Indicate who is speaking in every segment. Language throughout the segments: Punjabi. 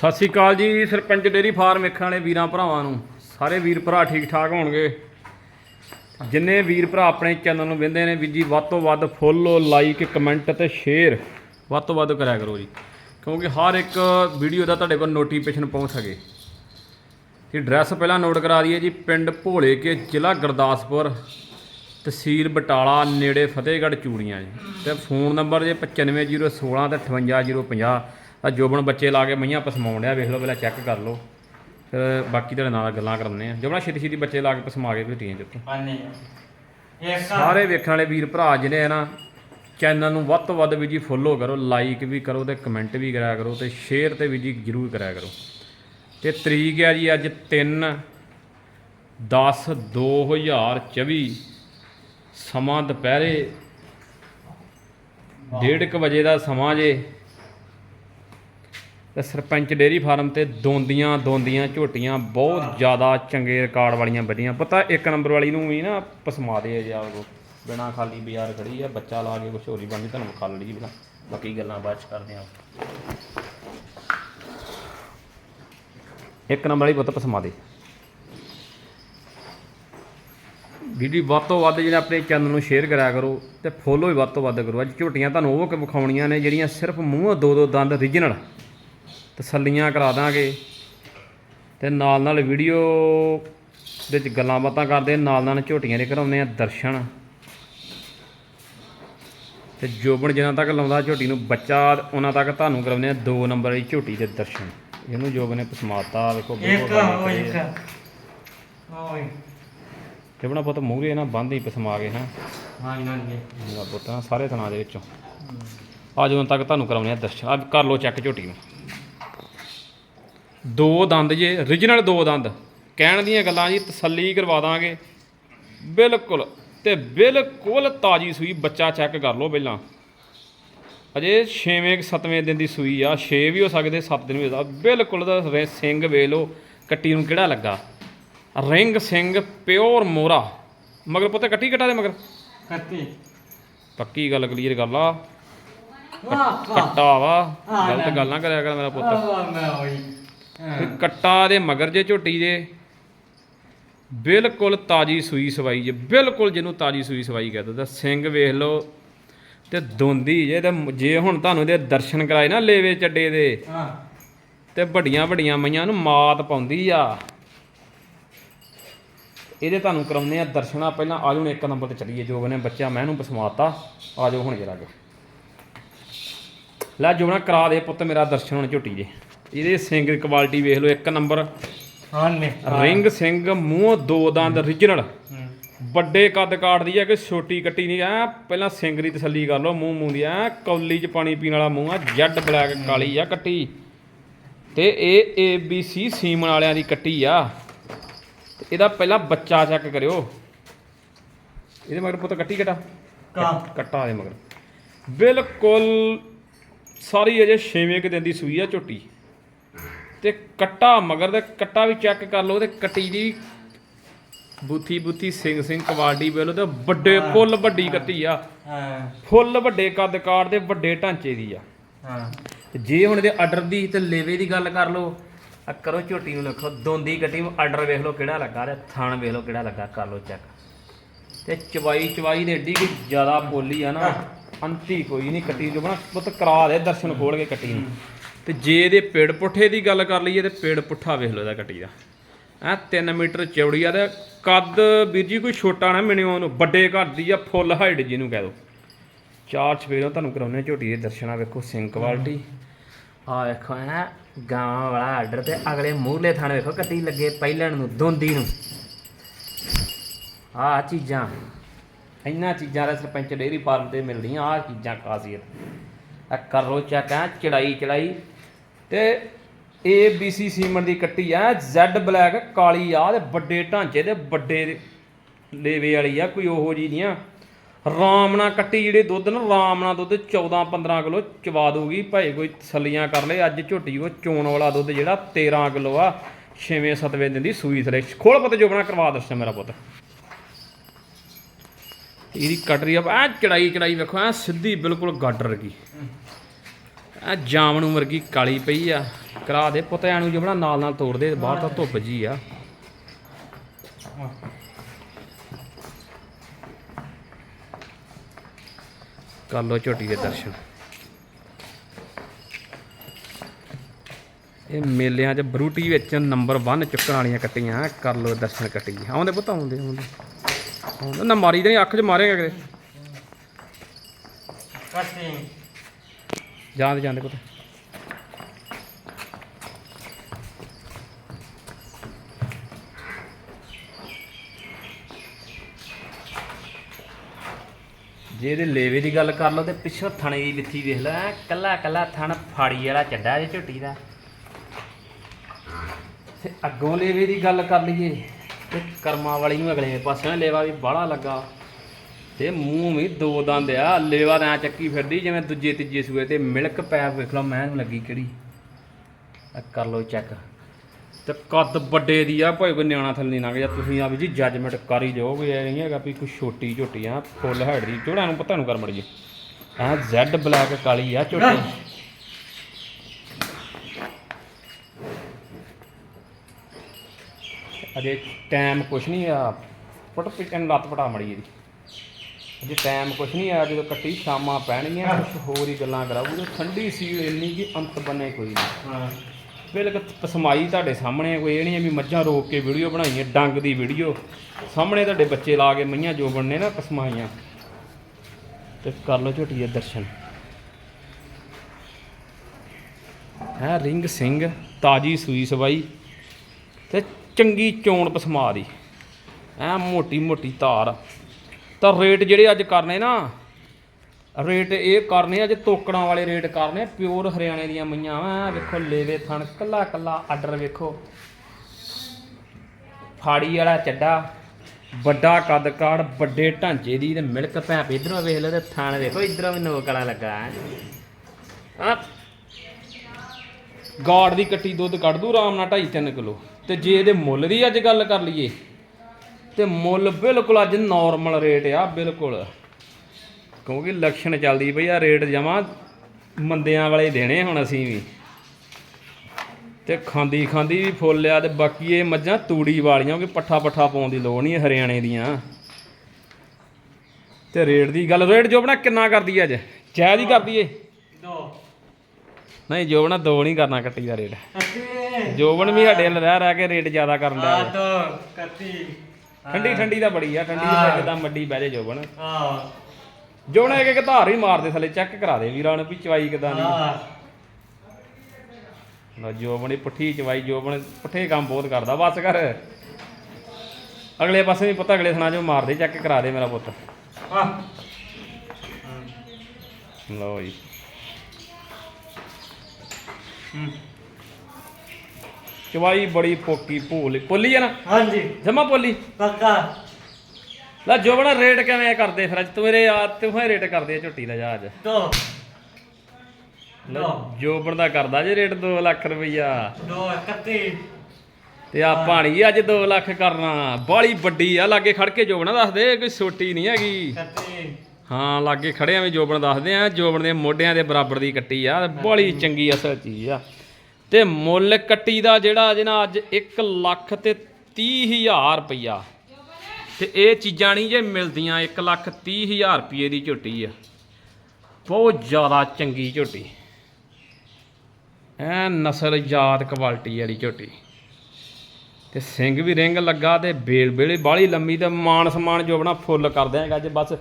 Speaker 1: ਸਤਿ ਸ਼੍ਰੀ ਅਕਾਲ ਜੀ, ਸਰਪੰਚ ਡੇਰੀ ਫਾਰਮ ਵੇਖਣ ਵਾਲੇ ਵੀਰਾਂ ਭਰਾਵਾਂ ਨੂੰ। ਸਾਰੇ ਵੀਰ ਭਰਾ ਠੀਕ ਠਾਕ ਹੋਣਗੇ। ਜਿੰਨੇ ਵੀਰ ਭਰਾ ਆਪਣੇ ਚੈਨਲ ਨੂੰ ਵੇਖਦੇ ਨੇ, ਵੀਰ ਜੀ, ਵੱਧ ਤੋਂ ਵੱਧ ਫੋਲੋ ਲਾਈਕ ਕਮੈਂਟ ਤੇ ਸ਼ੇਅਰ ਵੱਧ ਤੋਂ ਵੱਧ ਕਰਿਆ ਕਰੋ ਜੀ। ਕਿਉਂਕਿ ਹਰ ਇੱਕ ਵੀਡੀਓ ਦਾ ਤੁਹਾਡੇ ਕੋਲ ਨੋਟੀਫਿਕੇਸ਼ਨ ਪਹੁੰਚ ਸਕੇ। ਤੇ ਐਡਰੈਸ ਪਹਿਲਾਂ ਨੋਟ ਕਰਾ ਦਈਏ ਜੀ, ਪਿੰਡ ਭੋਲੇ ਕੇ ਜ਼ਿਲ੍ਹਾ ਗੁਰਦਾਸਪੁਰ, ਤਹਿਸੀਲ ਬਟਾਲਾ, ਨੇੜੇ ਫਤਿਹਗੜ੍ਹ ਚੂੜੀਆਂ ਜੀ। ਤੇ ਫੋਨ ਨੰਬਰ ਜੇ 9501 ਤੇ 58050 ਆ ਜੋਬਨ ਬੱਚੇ ਲਾ ਕੇ ਮਈਆਂ ਪਸਮਾਉਣ ਡਿਆ ਵੇਖ ਲਓ ਪਹਿਲਾਂ ਚੈੱਕ ਕਰ ਲਓ। ਫਿਰ ਬਾਕੀ ਤੁਹਾਡੇ ਨਾਲ ਗੱਲਾਂ ਕਰਾਉਂਦੇ ਆ। ਜੋਬਨਾ ਛੇਤੀ ਛੇਤੀ ਬੱਚੇ ਲਾ ਕੇ ਪਸਮਾ ਕੇ ਭੇਟੀਆਂ
Speaker 2: ਆਨੇ ਇੱਕ
Speaker 1: ਸਾਰੇ ਵੇਖਣ ਵਾਲੇ ਵੀਰ ਭਰਾ ਜਿਹੜੇ ਆ ਨਾ ਚੈਨਲ ਨੂੰ ਵੱਧ ਤੋਂ ਵੱਧ ਵੀ ਜੀ ਫੋਲੋ ਕਰੋ ਲਾਈਕ ਵੀ ਕਰੋ ਤੇ ਕਮੈਂਟ ਵੀ ਕਰਿਆ ਕਰੋ ਤੇ ਸ਼ੇਅਰ ਤੇ ਵੀ ਜੀ ਜਰੂਰ ਕਰਿਆ ਕਰੋ। ਤੇ ਤਰੀਕ ਹੈ ਜੀ ਅੱਜ 3 10 2024 ਸਮਾਂ ਦੁਪਹਿਰੇ। 1:30 ਵਜੇ ਦਾ ਸਮਾਂ ਜੇ। ਤੇ ਸਰਪੰਚ ਡੇਰੀ ਫਾਰਮ ਤੇ ਦੋਂਦੀਆਂ ਦੋਂਦੀਆਂ ਝੋਟੀਆਂ ਬਹੁਤ ਜ਼ਿਆਦਾ ਚੰਗੇ ਰਿਕਾਰਡ ਵਾਲੀਆਂ ਵਧੀਆਂ। ਪਤਾ ਇੱਕ ਨੰਬਰ ਵਾਲੀ ਨੂੰ ਵੀ ਨਾ ਪਸਮਾ ਦੇ ਜਾ ਉਹ ਬਿਨਾ ਖਾਲੀ ਬਾਜ਼ਾਰ ਖੜੀ ਆ, ਬੱਚਾ ਲਾ ਕੇ ਕੁਛ ਹੋਰੀ ਬਣਦੀ ਤੁਹਾਨੂੰ ਖਾ ਲਈ ਬਿਨਾ। ਬਾਕੀ ਗੱਲਾਂ ਬਾਅਦ ਚ ਕਰਦੇ ਆ। ਇੱਕ ਨੰਬਰ ਵਾਲੀ ਪੁੱਤ ਪਸਮਾ ਦੇ। ਵੀਡੀਓ ਵੱਧ ਤੋਂ ਵੱਧ ਜਿਹੜਾ ਆਪਣੇ ਚੈਨਲ ਨੂੰ ਸ਼ੇਅਰ ਕਰਿਆ ਕਰੋ ਤੇ ਫੋਲੋ ਵੀ ਵੱਧ ਤੋਂ ਵੱਧ ਕਰੋ। ਅੱਜ ਝੋਟੀਆਂ ਤੁਹਾਨੂੰ ਉਹ ਕਿ ਵਿਖਾਉਣੀਆਂ ਨੇ ਜਿਹੜੀਆਂ ਸਿਰਫ ਮੂੰਹੋਂ ਦੋ ਦੋ ਦੰਦ ਰੀਜਨਲ ਤਸੱਲੀਆਂ ਕਰਾ ਦਾਂਗੇ ਤੇ ਨਾਲ ਨਾਲ ਵੀਡੀਓ ਦੇ ਵਿੱਚ ਗੱਲਾਂ ਬਾਤਾਂ ਕਰਦੇ ਨਾਲ ਨਾਲ ਝੋਟੀਆਂ ਦੇ ਕਰਾਉਂਦੇ ਆ ਦਰਸ਼ਨ। ਤੇ ਜੋਬਨ ਜਿਨ੍ਹਾਂ ਤੱਕ ਲਾਉਂਦਾ ਝੋਟੀ ਨੂੰ ਬੱਚਾ ਉਹਨਾਂ ਤੱਕ ਤੁਹਾਨੂੰ ਕਰਾਉਂਦੇ ਆ ਦੋ ਨੰਬਰ ਵਾਲੀ ਝੋਟੀ ਦੇ ਦਰਸ਼ਨ। ਇਹਨੂੰ ਜੋਬਨ ਨੇ ਪਸਮਾਤਾ ਵੇਖੋ
Speaker 2: ਇੱਕ ਉਹ ਇੱਕ। ਓਏ।
Speaker 1: ਜੋਬਨਾ ਪੁੱਤ ਮੂਹਰੇ ਨਾ ਬੰਦ ਹੀ ਪਸਮਾ ਗਏ ਹਾਂ।
Speaker 2: ਹਾਂ ਇਹਨਾਂ ਨੇ
Speaker 1: ਮੇਰਾ ਪੁੱਤ ਨਾ ਸਾਰੇ ਥਣਾ ਦੇ ਵਿੱਚੋਂ। ਆ ਜਦੋਂ ਤੱਕ ਤੁਹਾਨੂੰ ਕਰਾਉਣੇ ਆ ਦਰਸ਼ਨ। ਆ ਕਰ ਲਓ ਚੈੱਕ ਝੋਟੀ ਨੂੰ। ਦੋ ਦੰਦ ਜੇ origignal ਦੋ ਦੰਦ। ਕਹਿਣ ਦੀਆਂ ਗੱਲਾਂ ਜੀ ਤਸੱਲੀ ਕਰਵਾ ਦਾਂਗੇ। ਬਿਲਕੁਲ ਤੇ ਬਿਲਕੁਲ ਤਾਜੀ ਸੂਈ ਬੱਚਾ ਚੈੱਕ ਕਰ ਲਓ ਪਹਿਲਾਂ। ਅਜੇ 6ਵੇਂ 7ਵੇਂ ਦਿਨ ਦੀ ਸੂਈ ਆ 6 ਵੀ ਹੋ ਸਕਦੇ 7 ਦਿਨ ਵੀ ਹੋ ਸਕਦਾ। ਬਿਲਕੁਲ ਦਾ ਸਿੰਘ ਵੇਖ ਲਓ ਕੱਟੀ ਨੂੰ ਕਿਹੜਾ ਲੱਗਾ। ਰਿੰਗ ਸਿੰਘ ਪਿਓਰ ਮੋਰਾ। ਮਗਰ ਪੁੱਤੇ ਕੱਟੀ ਕਟਾ ਦੇ ਮਗਰ?
Speaker 2: ਕੱਤੀ
Speaker 1: ਪੱਕੀ ਗੱਲ ਕਲੀਅਰ ਕਰ ਲਾ।
Speaker 2: ਵਾਹ
Speaker 1: ਕੱਟਾ ਵਾ। ਗਲਤ। ਗੱਲ ਨਾ ਕਰਿਆ ਕਰ ਮੇਰਾ ਪੁੱਤ। ਤੇ ਕੱਟਾ ਦੇ ਮਗਰ ਜੇ ਝੋਟੀ ਜੇ ਬਿਲਕੁਲ ਤਾਜੀ ਸੂਈ ਸਵਾਈ ਜੇ ਬਿਲਕੁਲ ਜਿਹਨੂੰ ਤਾਜੀ ਸੂਈ ਸਵਾਈ ਕਹਿੰਦੇ ਤਾਂ ਸਿੰਘ ਵੇਖ ਲਓ ਤੇ ਦੋਂਦੀ ਜੇ ਤੇ ਜੇ ਹੁਣ ਤੁਹਾਨੂੰ ਇਹਦੇ ਦਰਸ਼ਨ ਕਰਾਏ ਨਾ ਲੇਵੇ ਚੱਡੇ ਦੇ
Speaker 2: ਹਾਂ।
Speaker 1: ਤੇ ਵੱਡੀਆਂ ਵੱਡੀਆਂ ਮਈਆਂ ਨੂੰ ਮਾਤ ਪਾਉਂਦੀ ਆ। ਇਹਦੇ ਤੁਹਾਨੂੰ ਕਰਾਉਂਦੇ ਆ ਦਰਸ਼ਨਾ ਪਹਿਲਾਂ ਆ ਜਾਓ ਇੱਕ ਨੰਬਰ ਤੇ ਚੱਲੀਏ ਜੋ ਨੇ ਬੱਚਾ ਮੈਂ ਇਹਨੂੰ ਪਸਮਾਤਾ ਆ ਜਾਓ ਹੁਣ ਜਰਾ ਕੇ ਲੈ ਜੋਣਾ ਕਰਾ ਦੇ ਪੁੱਤ ਮੇਰਾ ਦਰਸ਼ਨ ਹੁਣ ਝੋਟੀ ਜੇ ਇਹਦੇ ਸਿੰਘ ਦੀ ਕੁਆਲਿਟੀ ਵੇਖ ਲਓ ਇੱਕ ਨੰਬਰ
Speaker 2: ਆਨੇ
Speaker 1: ਰਿੰਗ ਸਿੰਘ ਮੂੰਹ ਦੋ ਦੰਦ origignal ਵੱਡੇ ਕੱਦ ਕਾਟਦੀ ਆ ਕਿ ਛੋਟੀ ਕੱਟੀ ਨਹੀਂ ਆ ਪਹਿਲਾਂ ਸਿੰਘ ਦੀ ਤਸੱਲੀ ਕਰ ਲਓ ਮੂੰਹ ਮੂੰਹ ਦੀ ਆ ਕੌਲੀ 'ਚ ਪਾਣੀ ਪੀਣ ਵਾਲਾ ਮੂੰਹ ਆ ਜੈਡ ਬਲੈਕ ਕਾਲੀ ਆ ਕੱਟੀ। ਤੇ ਇਹ ABC ਸੀਮਨ ਵਾਲਿਆਂ ਦੀ ਕੱਟੀ ਆ। ਇਹਦਾ ਪਹਿਲਾਂ ਬੱਚਾ ਚੈੱਕ ਕਰਿਓ। ਇਹਦੇ ਮਗਰ ਪੁੱਤ ਕੱਟੀ ਕਟਾ? ਕੱਟਾ ਦੇ ਮਗਰ। ਬਿਲਕੁਲ ਸਾਰੀ ਅਜੇ ਛੇਵੇਂ ਕੁ ਦਿਨ ਦੀ ਸੂਈ ਆ ਝੋਟੀ। ਤੇ ਕੱਟਾ ਮਗਰ ਤੇ ਕੱਟਾ ਵੀ ਚੈੱਕ ਕਰ ਲਓ ਤੇ ਕੱਟੀ ਦੀ ਬੂਥੀ ਬੂਥੀ ਸਿੰਘ ਸਿੰਘ ਕੁਆਲਿਟੀ ਵੇਲੋ ਤੇ ਵੱਡੇ ਫੁੱਲ ਵੱਡੀ ਕੱਟੀ ਆ।
Speaker 2: ਹਾਂ।
Speaker 1: ਫੁੱਲ ਵੱਡੇ ਕੱਦ ਕਾਰ ਦੇ ਵੱਡੇ ਢਾਂਚੇ ਦੀ ਆ।
Speaker 2: ਹਾਂ।
Speaker 1: ਜੇ ਹੁਣ ਇਹਦੇ ਆਰਡਰ ਦੀ ਤੇ ਲੇਵੇ ਦੀ ਗੱਲ ਕਰ ਲਓ ਆ ਕਰੋ ਝੋਟੀ ਨੂੰ ਲਿਖੋ ਦੋਂਦੀ ਕੱਟੀ ਆਰਡਰ ਵੇਖ ਲਓ ਕਿਹੜਾ ਲੱਗਾ ਤੇ ਥਣ ਵੇਖ ਲਓ ਕਿਹੜਾ ਲੱਗਾ ਕਰ ਲਓ ਚੈੱਕ ਤੇ ਚਵਾਈ ਚਵਾਈ ਦੇ ਏਡੀ ਕਿ ਜ਼ਿਆਦਾ ਬੋਲੀ ਆ ਨਾ ਅੰਤੀ ਕੋਈ ਨਹੀਂ ਕੱਟੀ ਜੋ ਬਣਾ ਪੁੱਤ ਕਰਾ ਦੇ ਦਰਸ਼ਨ ਖੋਲ ਕੇ ਕੱਟੀ ਨੂੰ। ਤੇ ਜੇ ਇਹਦੇ ਪੇੜ ਪੁੱਠੇ ਦੀ ਗੱਲ ਕਰ ਲਈਏ ਤੇ ਪੇੜ ਪੁੱਠਾ ਵੇਖ ਲਓ ਇਹਦਾ ਕੱਟੀ ਦਾ। ਐ 3 ਮੀਟਰ ਚੌੜੀ ਆ ਤੇ ਕੱਦ ਵੀਰ ਜੀ ਕੋਈ ਛੋਟਾ ਨਾ ਮਿਣਿਓ ਉਹਨੂੰ ਵੱਡੇ ਘਰ ਦੀ ਆ ਫੁੱਲ ਹਾਈਟ ਜਿਹਨੂੰ ਕਹਿ ਦੋ। ਚਾਰ ਛਵੇਰੋਂ ਤੁਹਾਨੂੰ ਕਰਾਉਣੇ ਝੋਟੀ ਦੇ ਦਰਸ਼ਨਾ ਵੇਖੋ ਸਿੰਘ ਕੁਆਲਿਟੀ ਆ ਵੇਖੋ ਹੈ ਗਾਂ ਵਾਲਾ ਆਰਡਰ ਤੇ ਅਗਲੇ ਮੂਹਰਲੇ ਥਾਣੇ ਵੇਖੋ ਕੱਟੀ ਲੱਗੇ ਪਹਿਲਣ ਨੂੰ ਦੋਂਦੀ ਨੂੰ। ਆਹ ਚੀਜ਼ਾਂ ਇੰਨਾ ਚੀਜ਼ਾਂ ਦਾ ਸਰਪੰਚ ਡੇਰੀ ਫਾਰਮ ਤੇ ਮਿਲਦੀਆਂ ਆਹ ਚੀਜ਼ਾਂ ਖਾਸੀਅਤ। ਆ ਕਰੋ ਚੈੱਕ ਆ ਚੜਾਈ ਚੜਾਈ। ਤੇ ABC ਸੀਮੈਂਟ ਦੀ ਕੱਟੀ ਆ। Z ਬਲੈਕ ਕਾਲੀ ਆ ਤੇ ਵੱਡੇ ਢਾਂਚੇ ਦੇ ਵੱਡੇ ਲੇਵੇ ਵਾਲੀ ਆ, ਕੋਈ ਉਹੋ ਜੀ ਨਹੀਂ ਆ। ਰਾਮ ਨਾਲ ਕੱਟੀ ਜਿਹੜੇ ਦੁੱਧ ਨਾ ਰਾਮ ਨਾਲ ਦੁੱਧ 14 15 ਕਿਲੋ ਚਵਾ ਦੂਗੀ ਭਾਈ ਕੋਈ ਤਸੱਲੀਆਂ ਕਰ ਲੈ, ਅੱਜ ਝੋਟੀ ਉਹ ਚੋਣ ਵਾਲਾ ਦੁੱਧ ਜਿਹੜਾ 13 ਕਿਲੋ ਆ 6ਵੇਂ 7ਵੇਂ ਦਿਨ ਦੀ ਸੂਈ ਥਲੇ ਖੋਲ ਪਤ ਜੋ ਬਣਾ ਕਰਵਾ ਦੱਸ ਮੇਰਾ ਪੁੱਤ। ਇਹਦੀ ਕਟਰੀ ਆ, ਐ ਚੜਾਈ ਚੜਾਈ ਵੇਖੋ, ਐ ਸਿੱਧੀ ਬਿਲਕੁਲ ਗਾਡਰ ਕੀ। ਆ ਜਾਮਣੂ ਵਰਗੀ ਕਾਲੀ ਪਈ ਆ। ਕਰਾ ਦੇ ਪੁੱਤਿਆਂ ਨੂੰ ਜਬਣਾ ਨਾਲ ਨਾਲ ਤੋੜ ਦੇ, ਬਾਹਰ ਤਾਂ ਧੁੱਪ ਜੀ ਆ। ਕਰ ਲੋ ਝੋਟੀ ਦੇ ਦਰਸ਼ਨ। ਇਹ ਮੇਲਿਆਂ 'ਚ ਬਰੂਟੀ ਵਿੱਚ ਨੰਬਰ 1 ਚੁੱਕਣ ਵਾਲੀਆਂ ਕੱਟੀਆਂ, ਕਰ ਲੋ ਦਰਸ਼ਨ ਕੱਟੀ। ਆਉਂਦੇ ਪੁੱਤ, ਆਉਂਦੇ ਆਉਂਦੇ। ਨਾ ਮਾਰੀ ਦੇ ਅੱਖ 'ਚ ਮਾਰੇਗਾ ਕਿਤੇ।
Speaker 2: ਕੱਟੀ
Speaker 1: ਜਾਂਦੇ ਜਾਂਦੇ ਪੁੱਤ। ਜੇ ਇਹਦੇ ਲੇਵੇ ਦੀ ਗੱਲ ਕਰ ਲਓ ਤੇ ਪਿੱਛੋਂ ਥਣੇ ਦੀ ਵਿੱਥੀ ਵੇਖ ਲੈ, ਕੱਲਾ ਕੱਲਾ ਥਣ ਫਾੜੀ ਵਾਲਾ ਚੱਡਾ ਜੇ ਝੁੱਟੀ ਦਾ। ਤੇ ਅੱਗੋਂ ਲੇਵੇ ਦੀ ਗੱਲ ਕਰ ਲਈਏ, ਤੇ ਕਰਮਾਂ ਵਾਲੀ ਨੂੰ ਅਗਲੇ ਪਾਸੇ ਲੇਵਾ ਵੀ ਬਾਹਲਾ ਲੱਗਾ। ਤੇ ਮੂੰਹ ਵੀ ਦੋ ਦੰਦ ਆ ਲੇਵਾ ਐਂ ਚੱਕੀ ਫਿਰਦੀ ਜਿਵੇਂ ਦੂਜੇ ਤੀਜੇ ਸੂਏ ਤੇ ਮਿਲਕ ਪੈਪ ਵੇਖ ਲਓ ਮੈਂ ਨੂੰ ਲੱਗੀ ਕਿਹੜੀ। ਆ ਕਰ ਲਓ ਚੈੱਕ ਤੇ ਕੱਦ ਵੱਡੇ ਦੀ ਆ ਭਾਈ ਕੋਈ ਨਿਆਣਾ ਥੱਲੇ ਨਾ ਗਿਆ। ਤੁਸੀਂ ਆ ਵੀ ਜੀ ਜੱਜਮੈਂਟ ਕਰ ਹੀ ਜਾਓਗੇ ਇਹ ਨਹੀਂ ਹੈਗਾ ਵੀ ਕੋਈ ਛੋਟੀ ਝੋਟੀ ਆ ਫੁੱਲ ਹੈਡ ਦੀ ਚੋੜਾਂ ਨੂੰ ਪਤਾ ਨੂੰ ਕਰ ਮੜ ਜੀ ਆ ਜ਼ੈਡ ਬਲੈਕ ਕਾਲੀ ਆ ਝੋਟੀ। ਅਜੇ ਟਾਈਮ ਕੁਛ ਨਹੀਂ ਆ। ਫੁੱਟ ਪਿੱਟਣ ਲੱਤ ਪਟਾ ਮੜੀ ਇਹਦੀ। ਅਜੇ ਟਾਈਮ ਕੁਛ ਨਹੀਂ ਆ ਜਦੋਂ ਕੱਟੀ ਸ਼ਾਮਾਂ ਪੈਣਗੀਆਂ ਕੁਛ ਹੋਰ ਹੀ ਗੱਲਾਂ ਕਰਾਊਗਾ। ਠੰਡੀ ਸੀ ਇੰਨੀ ਕਿ ਅੰਤ ਬਣੇ ਕੋਈ ਨਹੀਂ।
Speaker 2: ਹਾਂ।
Speaker 1: ਬਿਲਕੁਲ ਪਸਮਾਈ ਤੁਹਾਡੇ ਸਾਹਮਣੇ ਕੋਈ ਇਹ ਨਹੀਂ ਆ ਵੀ ਮੱਝਾਂ ਰੋਕ ਕੇ ਵੀਡੀਓ ਬਣਾਈਏ ਡੰਗ ਦੀ ਵੀਡੀਓ। ਸਾਹਮਣੇ ਤੁਹਾਡੇ ਬੱਚੇ ਲਾ ਕੇ ਮਈਆਂ ਜੋ ਬਣਨੇ ਨਾ ਪਸਮਾਈਆਂ ਤੇ ਕਰ ਲਓ ਝੋਟੀ ਦੇ ਦਰਸ਼ਨ। ਹੈ ਰਿੰਗ ਸਿੰਘ ਤਾਜੀ ਸੂਈ ਸਵਾਈ ਤੇ ਚੰਗੀ ਚੋਣ ਪਸਮਾ ਦੀ। ਐ ਮੋਟੀ ਮੋਟੀ ਧਾਰ ਤਾਂ ਰੇਟ ਜਿਹੜੇ ਅੱਜ ਕਰਨੇ ਨਾ, ਰੇਟ ਇਹ ਕਰਨੇ ਅੱਜ ਤੋਕੜਾਂ ਵਾਲੇ ਰੇਟ ਕਰਨੇ ਪਿਓਰ ਹਰਿਆਣੇ ਦੀਆਂ ਮਈਆਂ ਆ ਵੇਖੋ ਲੇਵੇ ਥਣ, ਕੱਲਾ ਕੱਲਾ ਆਰਡਰ ਵੇਖੋ। ਫਾੜੀ ਵਾਲਾ ਚੱਡਾ, ਵੱਡਾ ਕੱਦ ਕਾੜ, ਵੱਡੇ ਢਾਂਚੇ ਦੀ ਤੇ ਮਿਲਕ ਭੈਪ ਇਧਰੋਂ ਵੇਖ ਲਓ ਤੇ ਥਣ ਵੇਖੋ, ਇਧਰੋਂ ਵੀ ਨੋਕ ਵਾਲਾ ਲੱਗਾ ਆ ਗਾੜ ਦੀ ਕੱਟੀ ਦੁੱਧ ਕੱਢ ਦੂ, ਆਰਾਮ ਨਾਲ 2.5 ਕਿਲੋ। ਤੇ ਜੇ ਇਹਦੇ ਮੁੱਲ ਦੀ ਅੱਜ ਗੱਲ ਕਰ ਲਈਏ ਤੇ ਮੁੱਲ ਬਿਲਕੁਲ ਅੱਜ ਨਾਰਮਲ ਰੇਟ ਆ ਬਿਲਕੁਲ। ਕਿਉਂਕਿ ਲਕਸ਼ਣ ਚੱਲਦੀ ਪਈ ਆ ਰੇਟ ਜਮਾ ਮੰਦਿਆਂ ਵਾਲੇ ਦੇਣੇ ਹੁਣ ਅਸੀਂ ਵੀ। ਤੇ ਖਾਂਦੀ ਖਾਂਦੀ ਵੀ ਫੁੱਲ ਆ ਤੇ ਬਾਕੀ ਇਹ ਮੱਝਾਂ ਤੂੜੀ ਵਾਲੀਆਂ ਕਿ ਪੱਠਾ ਪੱਠਾ ਪਾਉਣ ਦੀ ਲੋੜ ਨਹੀਂ ਹੈ ਹਰਿਆਣੇ ਦੀਆਂ। ਤੇ ਰੇਟ ਦੀ ਗੱਲ ਰੇਟ ਜੋਬਣਾ ਕਿੰਨਾ ਕਰਦੀ ਅੱਜ? ਜਾਇਜ਼ ਹੀ ਕਰਦੀ ਏ?
Speaker 2: ਦੋ।
Speaker 1: ਨਹੀਂ ਜੋਬਣਾ ਦੋ ਨਹੀਂ ਕਰਨਾ ਕੱਟੀ ਦਾ ਰੇਟ ਜੋਬਨ ਵੀ ਸਾਡੇ ਨਾਲ ਰਹਿ ਰਹਿ ਕੇ ਰੇਟ ਜ਼ਿਆਦਾ ਕਰਨ
Speaker 2: ਆ
Speaker 1: ਦਾ
Speaker 2: ਦੋ ਕੱਟੀ।
Speaker 1: ਠੰਡੀ ਠੰਡੀ ਦਾ ਬੜੀ ਆ ਠੰਡੀ
Speaker 2: ਹਾਂ।
Speaker 1: ਦਾ ਜਿੱਦਾਂ ਮੱਡੀ ਬਹਿ ਜੇ ਜੋਬਨ।
Speaker 2: ਹਾਂ।
Speaker 1: ਜੋਬਣਾ ਇੱਕ ਇੱਕ ਧਾਰ ਹੀ ਮਾਰਦੇ ਥੱਲੇ ਚੈੱਕ ਕਰਾ ਦੇ ਵੀਰਾਂ ਨੂੰ ਵੀ ਚਵਾਈ ਕਿਦਾਂ ਦੀ।
Speaker 2: ਹਾਂ।
Speaker 1: ਨਾ ਜੋਬਨ ਦੀ ਪੁੱਠੀ ਚਵਾਈ ਜੋਬਨ ਪੁੱਠੇ ਕੰਮ ਬਹੁਤ ਕਰਦਾ ਬਸ ਕਰ। ਅਗਲੇ ਪਾਸੇ ਵੀ ਪੁੱਤ ਅਗਲੇ ਥਣਾ ਚੋਂ ਮਾਰਦੇ ਚੈੱਕ ਕਰਾ ਦੇ ਮੇਰਾ ਪੁੱਤ।
Speaker 2: ਹਾਂ।
Speaker 1: ਲਓ ਜੀ।
Speaker 2: ਹੂੰ।
Speaker 1: ਚਵਾਈ ਬੜੀ ਪੋਕੀ ਭੂਲ ਪੋਲੀ ਆ ਨਾ?
Speaker 2: ਹਾਂਜੀ।
Speaker 1: ਜਮਾ ਪੋਲੀ?
Speaker 2: ਪੱਕਾ।
Speaker 1: ਲੈ ਜੋਬਨ ਰੇਟ ਕਿਵੇਂ ਕਰਦੇ ਫਿਰ ਅੱਜ? ਤੇਰੇ ਆ ਤੂੰ ਹੀ ਰੇਟ ਕਰਦੇ ਆ ਝੋਟੀ ਦਾ ਜਹਾਜ਼।
Speaker 2: ਦੋ।
Speaker 1: ਲੈ,
Speaker 2: ਦੋ।
Speaker 1: ਜੋਬਨ ਦਾ ਕਰਦਾ ਜੇ ਰੇਟ 2 ਲੱਖ ਰੁਪਈਆ।
Speaker 2: ਦੋ ਕੱਟੀ
Speaker 1: ਤੇ ਆ ਪਾਣੀ ਅੱਜ 2 ਲੱਖ ਕਰਨਾ। ਬਾਲੀ ਵੱਡੀ ਆ ਲਾਗੇ ਖੜ ਕੇ ਜੋਬਣਾ ਦੱਸਦੇ ਕੋਈ ਛੋਟੀ ਨਹੀਂ ਹੈਗੀ। ਹਾਂ ਲਾਗੇ ਖੜੇ ਆ ਵੀ ਜੋਬਨ ਦੱਸਦੇ ਆ ਜੋਬਨ ਦੇ ਮੋਢਿਆਂ ਦੇ ਬਰਾਬਰ ਦੀ ਕੱਟੀ ਆ ਬੜੀ ਚੰਗੀ ਅਸਲ ਚੀਜ਼ ਆ। ਤੇ ਮੁੱਲ ਕੱਟੀ ਦਾ ਜਿਹੜਾ ਜਿਹਨਾਂ ਅੱਜ 1 ਲੱਖ ਤੇ 30000 ਰੁਪਈਆ। ਤੇ ਇਹ ਚੀਜ਼ਾਂ ਨਹੀਂ ਜੇ ਮਿਲਦੀਆਂ 1 ਲੱਖ 30000 ਰੁਪਏ ਦੀ ਝੋਟੀ ਆ। ਬਹੁਤ ਜ਼ਿਆਦਾ ਚੰਗੀ ਝੋਟੀ। ਐ ਨਸਲ ਜਾਤ ਕੁਆਲਿਟੀ ਵਾਲੀ ਝੋਟੀ। ਤੇ ਸਿੰਘ ਵੀ ਰਿੰਗ ਲੱਗਾ ਤੇ ਬੇਲ ਬੇਲੇ ਬਾਹਲੀ ਲੰਮੀ ਤੇ ਮਾਨ ਸਮਾਨ ਜੋ ਆਪਣਾ ਫੁੱਲ ਕਰ ਦਿਆਂਗਾ ਅੱਜ ਬਸ